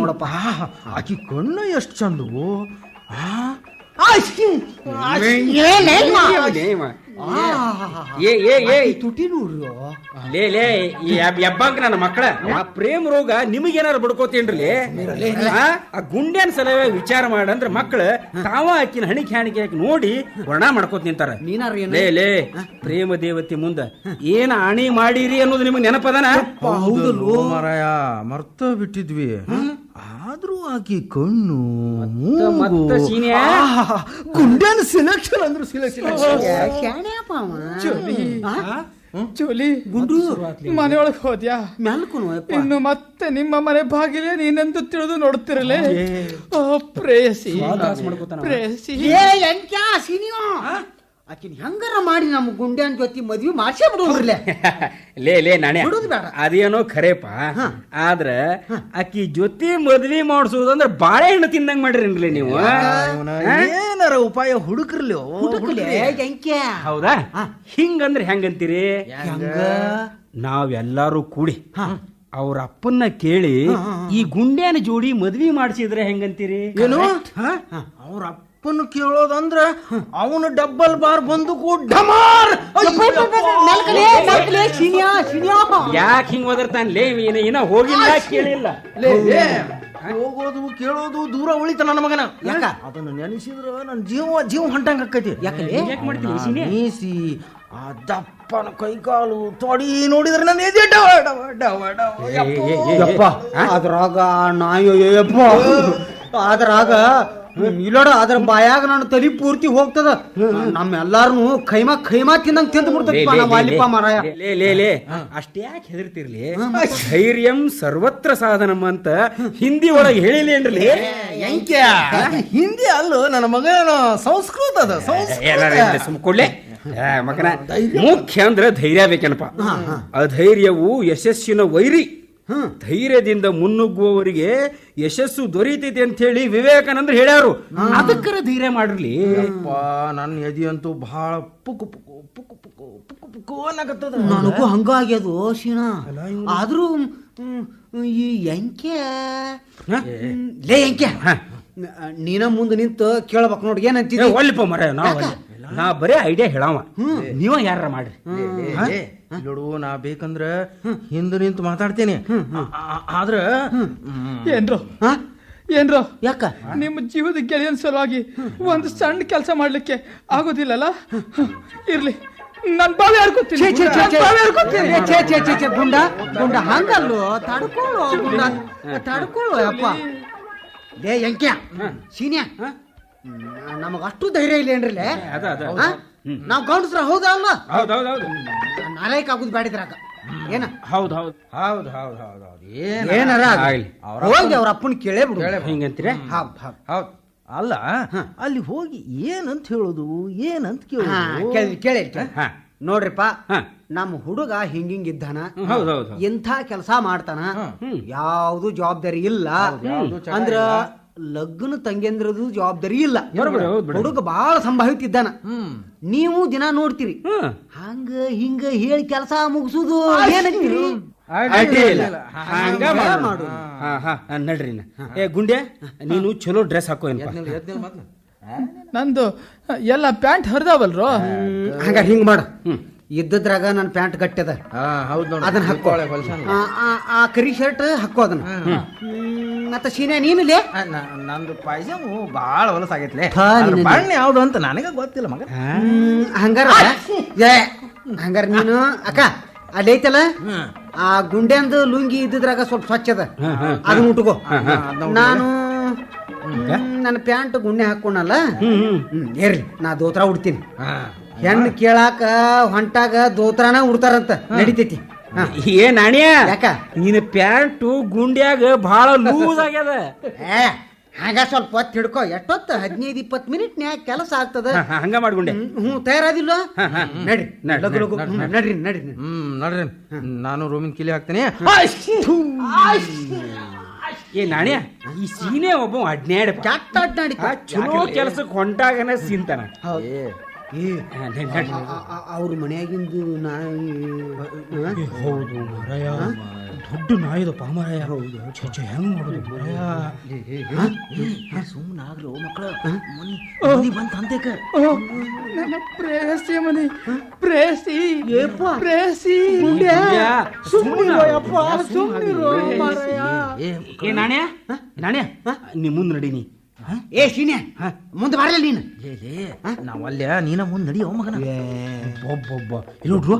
ನೋಡಪ್ಪ. ಆಹಾ, ಆಕಿ ಕಣ್ಣು ಎಷ್ಟು ಚಂದವು. ಏ ಏ ಏ. ತುಟಿ ನೋಡ್ರಿ ಲೇ ಲೇ ಈ ನನ್ನ ಮಕ್ಕಳ. ಆ ಪ್ರೇಮ ರೋಗ ನಿಮಗೇನಾರು ಬಡ್ಕೋತೇನ್ರಿ ಆ? ಆ ಗುಂಡ್ಯಾನ್ ಸಲುವಾಗಿ ವಿಚಾರ ಮಾಡಂದ್ರ ಮಕ್ಕಳು ತಾವ ಆಕಿನ ಹಣಿಕೆ ಹಣಿಕೆ ಹಾಕಿ ನೋಡಿ ವರ್ಣ ಮಾಡ್ಕೋತ ನಿಂತಾರ. ನೀನಾರ ಏನು? ಲೇ ಲೇ ಪ್ರೇಮ ದೇವತೆ ಮುಂದ ಏನ್ ಆಣಿ ಮಾಡಿರಿ ಅನ್ನೋದು ನಿಮಗೆ ನೆನಪದನ? ಹೌದಲ್ವೋ ಮಾರಾಯ ಮರ್ತ ಬಿಟ್ಟಿದ್ವಿ. ಆದ್ರೂ ಆಕಿ ಕಣ್ಣು ಮತ್ತೆ ಸೀನ್ಯಾ? ಗುಂಡ್ಯಾನ ಸಿಲೆಕ್ಷನ್ ಅಂದ್ರು ಸಿಲೆಕ್ಷನ್ ಚೋಲಿ. ಚೋಲಿ ಗುಂಡು ಮನೆಯೊಳಗೆ ಹೋದ್ಯಾ? ಮ್ಯಾಲ್ಕುನು ಯಪ್ಪ. ಇನ್ನು ಮತ್ತೆ ನಿಮ್ಮ ಮನೆ ಬಾಗಿಲೇ ನೀನೆಂದು ತಿಳಿದು ನೋಡುತ್ತಿರಲೇ ಓ ಪ್ರೇಯಸಿ. ಪ್ರೇಯಸಿ. ಏ ಎಂಕ್ಯಾ ಸೀನಿಯೋ? ಆಕಿನ ಹೆಂಗಾರ ಮಾಡಿ ನಮ್ಮ ಗುಂಡ್ಯಾನ್ ಜೊತೆ ಮದ್ವಿ ಮಾಡ್ಸೇ ಬಿಡೋದ್ರಲ್ಲೇ ಲೇ ಲೇ ನಾನೇ ಬಿಡುದು ಬೇಡ. ಅದೇನೋ ಖರೇಪ. ಆದ್ರ ಆಕಿ ಜೊತೆ ಮದ್ವಿ ಮಾಡಿಸೋದಂದ್ರ ಬಾಳೆಹಣ್ಣು ತಿಂದಂಗ್ ಮಾಡ್ರಿ ನೀವು? ಏನಾರ ಉಪಾಯ ಹುಡುಕ್ರಲಿ ಹುಡುಕಲೆ ಎಂಕ್ಯಾ ಹೌದಾ? ಹಿಂಗಂದ್ರೆ ಹೆಂಗಂತೀರಿ? ಹೆಂಗ? ನಾವೆಲ್ಲರೂ ಕೂಡಿ ಅವ್ರ ಅಪ್ಪನ್ನ ಕೇಳಿ ಈ ಗುಂಡ್ಯಾನ ಜೋಡಿ ಮದ್ವಿ ಮಾಡಿಸಿದ್ರೆ ಹೆಂಗಂತೀರಿ? ಏನು? ಅವ್ರ ಅಪ್ಪನ ಕೇಳೋದಂದ್ರೆ ಅವನು ಡಬ್ಬಲ್ ಬಾರ್ ಬಂದು ಡಮಾರ್ ಮೆಲ್ಕಲೆ ಮೆಲ್ಕಲೆ ಸೀನಿಯಾ ಸೀನಿಯಾ ಯಾಕೆ ಹಿಂಗ್ ಓದಿರ್ತಾನ ಲೇ ಏನ ಏನ ಹೋಗಿಲ್ಲ ಕೇಳಿಲ್ಲ. ಹೋಗೋದು ಕೇಳೋದು ದೂರ ಉಳಿತ ನನ್ನ ಮಗನ. ಯಾಕ? ಅದನ್ನ ನೆನೆಸಿದ್ರ ನನ್ನ ಜೀವ ಜೀವ ಹೊಂಟಂಗ ಆಕೈತಿ. ಯಾಕಲೆ? ಯಾಕ್ ಮಾಡ್ತೀನಿ ಸೀನೆ? ಮೀಸಿ ಆ ದಪ್ಪನ ಕೈಕಾಲು ತೊಡಿ ನೋಡಿದ್ರೆ ನನ್ನ ಎದೆ ಡವ ಡವ ಡವ ಡವ. ಅದ್ರಾಗ ನಾಯೋ ಯಪ್ಪ. ಅದ್ರಾಗ ಇಲ್ಲೋಡ ಅದ್ರ ಬಾಯಾಗ ನನ್ನ ತಲಿ ಪೂರ್ತಿ ಹೋಗ್ತದ. ನಮ್ಮೆಲ್ಲಾರು ಕೈಮಾ ಕೈಮಾ ತಿಂದಂಗ್ ತಿಂದು ಲೇ, ನಮ್ಮ ಅಲ್ಲಿಪ್ಪ ಮಾರಾಯ. ಲೇ, ಲೇ ಲೇ ಲೇ ಅಷ್ಟ್ಯಾಕೆ ಹೆದರ್ತಿರ್ಲಿ? ಧೈರ್ಯಂ ಸರ್ವತ್ರ ಸಾಧನಂ ಅಂತ ಹಿಂದಿ ಒಳಗೆ ಹೇಳಿಲ್ಲೇನ್ರಿ ಹಿಂದಿ ಅಲ್ಲೋ ನನ್ನ ಮಗನ ಸಂಸ್ಕೃತ ಅದ ಸಂಸ್ಕೃತ. ಸುಮ್ಕೊಳ್ಳೆ ಮಗನ ಮುಖ್ಯ ಅಂದ್ರೆ ಧೈರ್ಯ ಬೇಕೇನಪ್ಪ? ಅಧೈರ್ಯವು ಯಶಸ್ಸಿನ ವೈರಿ. ಧೈರ್ಯದಿಂದ ಮುನ್ನುಗ್ಗುವವರಿಗೆ ಯಶಸ್ಸು ದೊರೀತೈತಿ ಅಂತ ಹೇಳಿ ವಿವೇಕಾನಂದ್ರ ಹೇಳ್ಯಾರು. ಅದಕ್ಕರ ಧೈರ್ಯ ಮಾಡಿರ್ಲಿ. ನನ್ನ ಎದಿ ಅಂತೂ ಬಹಳ ಪುಕು ಪುಕು ಪುಕು ಪುಕು ಪುಕು ಪುಕು ಅನ್ನಕತ್ತದ. ನನಗೂ ಹಂಗಾಗ್ಯದು ಶೀನಾ ಆದ್ರೂ ಹ್ಮ್, ಈ ಎಂಕೆ? ಲೇ ಎಂಕೆ? ನೀನ ಮುಂದೆ ನಿಂತು ಕೇಳ್ಬೇಕು ನೋಡಿ ಏನಂತಿದ್ದಿ ಒಲ್ಲಪ್ಪ ಮರ ನಾವು ನಾ ಬರೇ ಐಡಿಯಾ ಹೇಳಾವ. ನೀವ ಯಾರ ಮಾಡ್ರಿ. ನೋಡು ನಾ ಬೇಕಂದ್ರ ಹಿಂದೆ ನಿಂತು ಮಾತಾಡ್ತೇನೆ. ಆದ್ರ ಏನ್ರೋ? ಹಾ? ಏನ್ರೋ? ಯಾಕ? ನಿಮ್ಮ ಜೀವದ ಗೆಳೆಯನ ಸಲುವಾಗಿ ಒಂದು ಸಣ್ಣ ಕೆಲಸ ಮಾಡ್ಲಿಕ್ಕೆ ಆಗೋದಿಲ್ಲಲ್ಲ? ಇರ್ಲಿ. ನನ್ ಬಾವಿ ಹರ್ಕೊತೀನಿ ಛೇ, ಛೇ, ಛೇ, ಛೇ. ಬಾವಿ ಹರ್ಕೊತೀನಿ ಏ, ಛೇ, ಛೇ, ಛೇ, ಛೇ, ಗುಂಡ ಗುಂಡ ಹಂಗಲ್ಲು. ತಡ್ಕೊಳ್ಳು ಗುಂಡ. ತಡ್ಕೊಳ್ಳು ಅಪ್ಪ. ದೇ ಎಂಕ್ಯ. ಸೀನ್ಯ. ನಮಗಷ್ಟು ಧೈರ್ಯ ಇಲ್ಲ ಏನ್ರಿ ಅದ? ನಾವ್ ಗಂಡಸ್ರ ಹೌದಾ ಅಲ್ಲ ಹೌದೌದೌದು ನಾಲೈಕ್ ಆಗುದ್ ಬ್ಯಾಡಿದ್ರಾಗ. ಏನ? ಹೌದ್ ಹೌದ್. ಹೌದು ಹೌದ್ ಹೌದ್ ಹೌದ್. ಏನ್? ಏನಾರ ಆಗ್ಲಿ. ಹೋಗಿ ಅವ್ರ ಅಪ್ಪನ ಕೇಳೇ ಬಿಡು. ಹಿಂಗಂತೀರ? ಹೌದ್ ಹೌದ್. ಹೌದು. ಅಲ್ಲ ಅಲ್ಲಿ ಹೋಗಿ ಏನಂತ ಹೇಳೋದು? ಏನಂತ ಹಾ, ಕೇಳೋದು ಕೇಳಿ ಕೇಳಿ ಕೇಳಿ. ಹಾ. ನೋಡ್ರಿಪ್ಪ ಹಾ. ನಮ್ಮ ಹುಡುಗ ಹಿಂಗಿಂಗ್ ಇದ್ದಾನ. ಹೌದ್ ಹೌದು, ಹೌದ್. ಇಂಥ ಕೆಲಸ ಮಾಡ್ತಾನ? ಯಾವುದು ಜವಾಬ್ದಾರಿ ಇಲ್ಲ. ಯಾವ್ದು ಚಟ ಅಂದ್ರ ಇಲ್ಲ. ಲಗ್ನ ತಂಗೇಂದ್ರದು ಜವಾಬ್ದಾರಿ ಇಲ್ಲ. ಬರೋಬ್ಬರಿ, ಹೌದ್ ಬಿಡು. ಹುಡುಗ ಬಹಳ ಸಂಭಾವಿತಿದ್ದಾನ. ಹ್ಮ್. ನೀವು ದಿನ ನೋಡ್ತೀರಿ. ಹ್ಮ್. ಹಂಗ ಹಿಂಗ ಹೇಳಿ ಕೆಲಸ ಮುಗಿಸುದು ಏನಂತೀರಿ? ಹಂಗ. ಹಾ ಹಾ ಹಾ, ನಡ್ರಿ ಇನ್ನ. ಏ ಗುಂಡೆ ನೀನು ಚಲೋ ಡ್ರೆಸ್ ಹಾಕೋ ಮೊದ್ಲು. ನಂದು ಎಲ್ಲ ಪ್ಯಾಂಟ್ ಹರಿದಾವಲ್ರೋ? ಹಂಗ ಹಿಂಗ ಮಾಡು. ಇದ್ದದ್ರಾಗ ನನ್ನ ಪ್ಯಾಂಟ್ ನೋಡಿ. ಅದನ್ನ ಹಾಕೋ. ಆ, ಕರಿ ಶರ್ಟ್ ಹಾಕೋ ಅದನ್ನ. ಮತ್ತೆ ಸೀನೆ ನೀನಿಲ್ಲ? ನಂದು ಪಾಯ್ಜಾಮು ಬಾಳ ಹೊಲಸಾಗೈತ್ಲೆ. ಬಣ್ಣ ಯಾವ್ದು ಅಂತ ನನಗ ಗೊತ್ತಿಲ್ಲ ಮಗ. ಹಂಗಾರ? ಏ ಹಂಗಾರ ನೀನು? ಅಕ್ಕ ಅಲ್ಲಿ ಐತಲ್ಲ ಆ ಗುಂಡೆಂದು ಲುಂಗಿ ಇದ್ದಿದ್ರಾಗ ಸ್ವಲ್ಪ ಸ್ವಚ್ಛದ ಅದ. ಅದನ್ನ ಉಟ್ಕೋ. ನಾನು ನನ್ನ ಪ್ಯಾಂಟ್ ಗುಂಡೆ ಹಾಕೊಂಡಲ್ಲ ಹ್ಮ್ ಇರ್ಲಿ ನಾ ದೋತ್ರ ಉಡ್ತೀನಿ. ಹೆಣ್ಣು ಕೇಳಾಕ ಹೊಂಟಾಗ ದೋತ್ರನ ಉಡ್ತಾರಂತ ನಡಿತೈತಿ. ಹಾ. ಏ ನಾಣ್ಯ ಯಾಕ? ನಿನ್ನ ಪ್ಯಾಂಟು ಗುಂಡ್ಯಾಗ ಬಹಳ ಲೂಸ್ ಆಗ್ಯದ. ಏ ಹಾಗ ಸ್ವಲ್ಪ ಹೊತ್ತು ಹಿಡ್ಕೊ ಎಷ್ಟೊತ್ತು? ಹದಿನೈದು ಇಪ್ಪತ್ತು ಮಿನಿಟ್ನ್ಯಾಗ ಕೆಲಸ ಆಗ್ತದ. ಹಂಗ ಮಾಡ್ಕೊಂಡೆ ಹ್ಮ್, ಹ್ಞೂ ತಯಾರಾದಿಲ್ಲ. ನಡ್ರಿ ನಡ್ರಿ ನಡ್ರಿ. ಹ್ಮ್ ನೋಡ್ರಿ. ನಾನು ರೂಮಿನ ಕಿಲಿ ಹಾಕ್ತೀನಿ. ಏ ನಾಣ್ಯ ಈ ಸೀನೆ ಒಬ್ಬ ಅಡ್ನಾಡ ಕೆಟ್ಟ ಅಡ್ನಾಡಿ ಚಲೋ ಕೆಲಸಕ್ಕೆ ಹೊಂಟಾಗನ ಸೀನ್ತಾನ ಏ ಅವ್ರ ಮನೆಯಾಗಿಂದು ನಾಯಿ ಹೌದು ಮರಯ. ದೊಡ್ಡ ನಾಯಿದು ಪಾಮರಯ ಹೌದು ಹೆಂಗ್ ಮಾಡೋದು ಮರಯ? ಸುಮ್ಮನೆ ಆಗ್ಲು ಮಕ್ಕಳ ಮನಿ ಬಂತ ಅಂತೇಕ ನನ್ನ ಪ್ರೇಸಿ ಮನಿ ಪ್ರೇಸಿ ಸುಮ್ಮನಿರೋಯಪ್ಪ ಸುಮ್ಮನಿರೋ ಮಾರಾಯ. ಏ ನಾಣ್ಯ? ನಾಣ್ಯ? ನೀ. ಮುಂದೆ ನಡೀನಿ ಏ ಶೀನ್ಯ ಮುಂದೆ ಬರಲ್ಲ ನೀನು. ನಾವು ಅಲ್ಲೇ ನೀನ ಮುಂದೆ ನಡಿಯೋ ಮಗನ. ಒಬ್ಬೊಬ್ಬ ಇಲ್ಲಿ ನೋಡ್ರು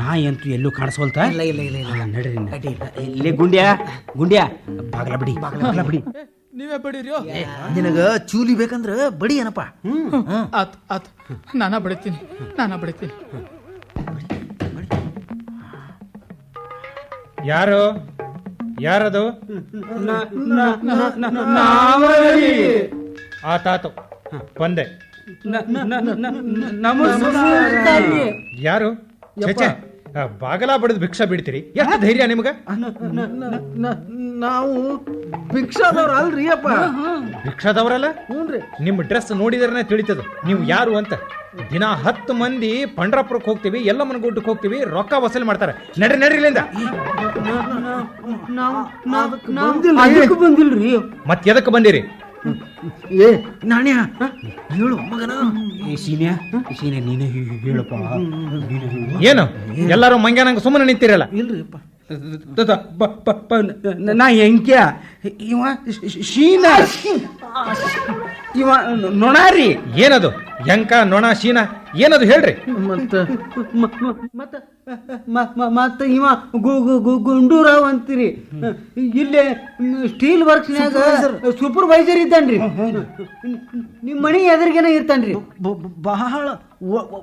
ನಾ ಅಂತೂ ಎಲ್ಲೂ ಕಾಣಿಸ್ವಲ್ತ? ಇಲ್ಲ ಇಲ್ಲ ಇಲ್ಲ ಇಲ್ಲ. ನಡ್ರಿ ನಡ್ರಿ. ಇಲ್ಲೇ ಗುಂಡ್ಯಾ? ಗುಂಡ್ಯಾ? ಬಾಗ್ಲ ಬಿಡಿ. ಬಾಗಲ ಬಿಡಿ. ನೀವೇ ಬಡೀರಿಯೋ? ನಿನಗ ಚೂಲಿ ಬೇಕಂದ್ರ ಬಡಿ ಏನಪ್ಪ. ಆತ್ ಆತ್. ನಾನ ಬಡಿತೀನಿ ನಾನ ಬಡಿತೀನಿ. ಯಾರು? ಯಾರದು? ಆ ತಾತು ಬಂದೆ. ಯಾರು? ಛೆ, ಆ, ಬಾಗಲ ಬಡಿದು ಭಿಕ್ಷಾ ಬಿಡ್ತೀರಿ ಎಷ್ಟು ಧೈರ್ಯ ನಿಮ್ಗೆ? ನಾವು ಭಿಕ್ಷಾದವ್ರ ಅಲ್ರಿ ಅಪ್ಪ ಭಿಕ್ಷಾದವ್ರಲ್ಲ? ಹ್ಞೂನ್ರಿ ನಿಮ್ಮ ಡ್ರೆಸ್ ನೋಡಿದ್ರೆ ತಿಳಿತದ. ನೀವು ಯಾರು ಅಂತ? ದಿನ ಹತ್ತು ಮಂದಿ ಪಂಡ್ರಾಪುರಕ್ಕೆ ಹೋಗ್ತೀವಿ ಎಲ್ಲ ಮನಗುಡ್ಡಕ್ಕೆ ಹೋಗ್ತೀವಿ ರೊಕ್ಕ ವಸೂಲಿ ಮಾಡ್ತಾರೆ. ನಡ್ರಿ ನಡ್ರಿ ಇಲ್ಲಿಂದ. ಮತ್ತೆ ಎದಕ್ಕೆ ಬಂದಿರಿ? ಏ ನಾಣ್ಯ? ಹೇಳು ಮಗನ. ಏ ಸೀನ್ಯ? ಸೀನ್ಯಾ ನೀನೇ ಹೇಳಪ್ಪ. ನೀನೇ ಹೇಳು. ಏನು? ಎಲ್ಲರೂ ಮಂಗ್ಯಾನಂಗ ಸುಮ್ಮನೆ ನಿಂತಿರಲ್ಲ? ಇಲ್ರಿ ಅಪ್ಪ. ತ- ತ- ಪ- ಪ- ಪ- ನ- ಎಂಕ್ಯ ಇವ ಶೀನ? ಇವ ನೊಣಾರಿ? ಏನದು? ಎಂಕ ನೊಣ ಶೀನ? ಏನದು ಹೇಳ್ರಿ? ಮತ್ತ ಮತ್ತ. ಮತ್ತ ಇವ ಗು- ಗು- ಗು- ಗುಂಡೂರಾವ್ ಅಂತೀರಿ. ಇಲ್ಲೇ ಸ್ಟೀಲ್ ವರ್ಕ್ಸ್ನ್ಯಾಗ ಸೂಪರ್ವೈಸರ್ ಇದ್ದಾನ್ರಿ. ನಿಮ್ಮ ಮನೆ ಎದುರಿಗೇನ ಇರ್ತಾನ್ರಿ. ಬಹಳ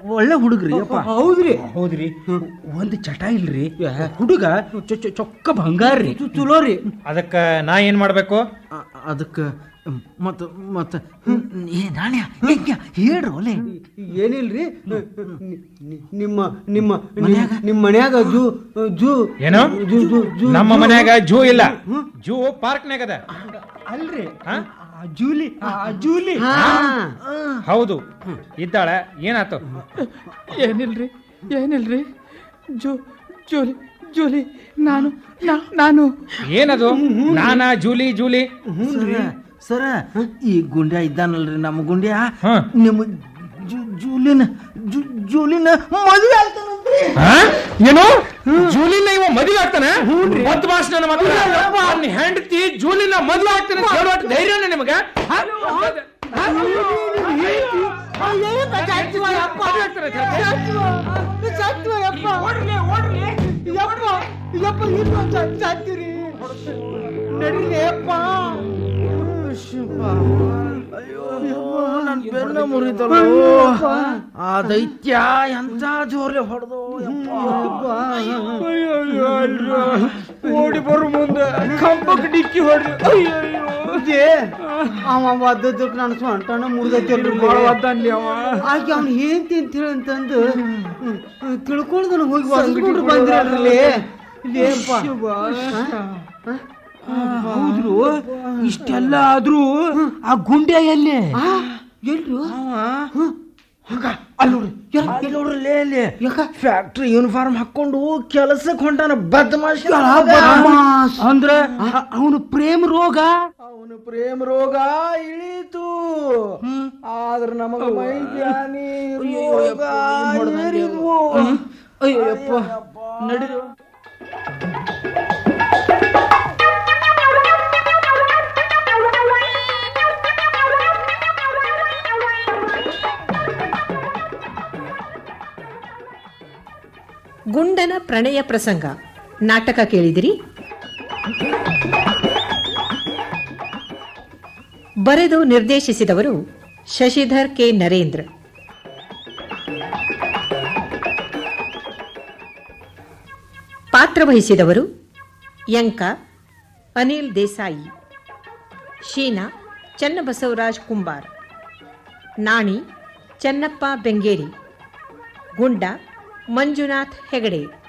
ಒಳ್ಳೆ ಹುಡುಗ್ರಿ ಅಪ್ಪ. ಹೌದ್ರಿ. ಹೌದ್ರಿ. ಒಂದು ಚಟ ಇಲ್ರಿ. ಹುಡುಗ ಚೊ- ಚೊ- ಚೊಕ್ಕ ಬಂಗಾರ್ರಿ. ರೀ ಚಲೋ ರೀ ಅದಕ್ಕ ನಾ ಏನ್ ಮಾಡ್ಬೇಕು? ಅದಕ್ಕ ಮತ್ತ ಮತ್ತು ಏ ನಾಣ್ಯ ಹೇಳ್ರಿ ಹೇಳ್ರು ಒಲೆ. ಏನಿಲ್ರಿ? ನಿಮ್ಮ ನಿಮ್ಮ ನಿಮ್ಮ ಮನ್ಯಾಗ ಜೂ ಜೂ ಏನೋ? ಜೂ ಜೂ ಜೂ ನಮ್ಮ ಮನ್ಯಾಗ ಜೂ ಇಲ್ಲ. ಜೂ ಪಾರ್ಕ್ನಾಗ ಅದ. ಅಲ್ರಿ? ಜೂಲಿ ಆ ಜೂಲಿ. ಹಾ. ಹೌದು. ಇದ್ದಾಳೆ ಏನಾತು? ಏನಿಲ್ರಿ ಏನಿಲ್ರಿ? ಜೂ ಜೂಲಿ ಜೂಲಿ ನಾನು ನಾನು. ಏನದು? ನಾನಾ ಜೂಲಿ ಜೂಲಿ? ಸರ ಈ ಗುಂಡ್ಯ ಇದ್ದಾನಲ್ರಿ ನಮ್ಮ ಗುಂಡ್ಯ. ನಿಮ್ಮ ಜೂಲಿನ ಜೂಲಿನ ಮದುವೆ ಆಗ್ತಾನಂತ್ರಿ? ಏನು ಜೂಲಿನ ಇವ ಮದುವೆ ಆಗ್ತಾನೆ ಮತ್ ಭಾಷಣ ನನ್ನ ಹೆಂಡತಿ ಜೂಲಿನ ಮದುವೆ ಆಗ್ತಾನೆ ಹೇಳುವಷ್ಟು ಧೈರ್ಯನ ನಿಮಗ ಹಾ? ನನ್ ಬೆನ್ನ ಮುರಿದಲ್ಲ ಆ ದೈತ್ಯ ಎಂತ ಜೋರ್ಲೆ ಹೊಡೆದು ಓಡಿ ಬರು ಮುಂದೆ. ಕಂಬಕ್ಕೆ ಡಿಕ್ಕಿ ಹೊಡೆದು. ಅವ ಒದ್ದದ್ದಕ್ಕೆ ನಾನು ಸೊಂಟನ ಮುರಿದೈತಿ ಒದ್ದಾನ್ಲಿ ಅವ. ಆಕೆ ಅವ್ನು ಏನ್ ತಿಂತೀರ ಅಂತಂದು ತಿಳ್ಕೊಳ್ದನ ಹೋಗಿ ಬಂದಿರಲ್ರಿ ಇಲ್ಲೇಪ್ಪ ಹೌದ್ರು? ಇಷ್ಟೆಲ್ಲ ಆದ್ರೂ ಆ ಗುಂಡೆ ಎಲ್ಲಿ? ಎಲ್ರು? ಅಲ್ಲಿ ನೋಡ್ರಿ ಲೇ ಅಲ್ಲಿ ಫ್ಯಾಕ್ಟ್ರಿ ಯೂನಿಫಾರ್ಮ್ ಹಾಕೊಂಡು ಕೆಲಸಕ್ಕೆ ಹೊಂಟಾನ ಬದ್ಮಾಶ್ ಅಂದ್ರೆ ಅವನು ಪ್ರೇಮ ರೋಗ? ಅವನು ಪ್ರೇಮ ರೋಗ ಇಳೀತು. ಆದ್ರೆ ನಮಗ ಮೈ ಜ್ಞಾನಿ ರೋಗ. ಅಯ್ಯಪ್ಪ ನಡಿರು. ಪ್ರಣಯ ಪ್ರಸಂಗ. ನಾಟಕ ಕೇಳಿದಿರಿ. ಬರೆದು ನಿರ್ದೇಶಿಸಿದವರು ಶಶಿಧರ್ ಕೆ. ನರೇಂದ್ರ. ಪಾತ್ರ ವಹಿಸಿದವರು ಯಂಕ ಅನಿಲ್ ದೇಸಾಯಿ. ಶೀನಾ ಚನ್ನಬಸವರಾಜ್ ಕುಂಬಾರ್. ನಾಣಿ ಚನ್ನಪ್ಪ ಬೆಂಗೇರಿ. ಗುಂಡ ಮಂಜುನಾಥ್ ಹೆಗಡೆ.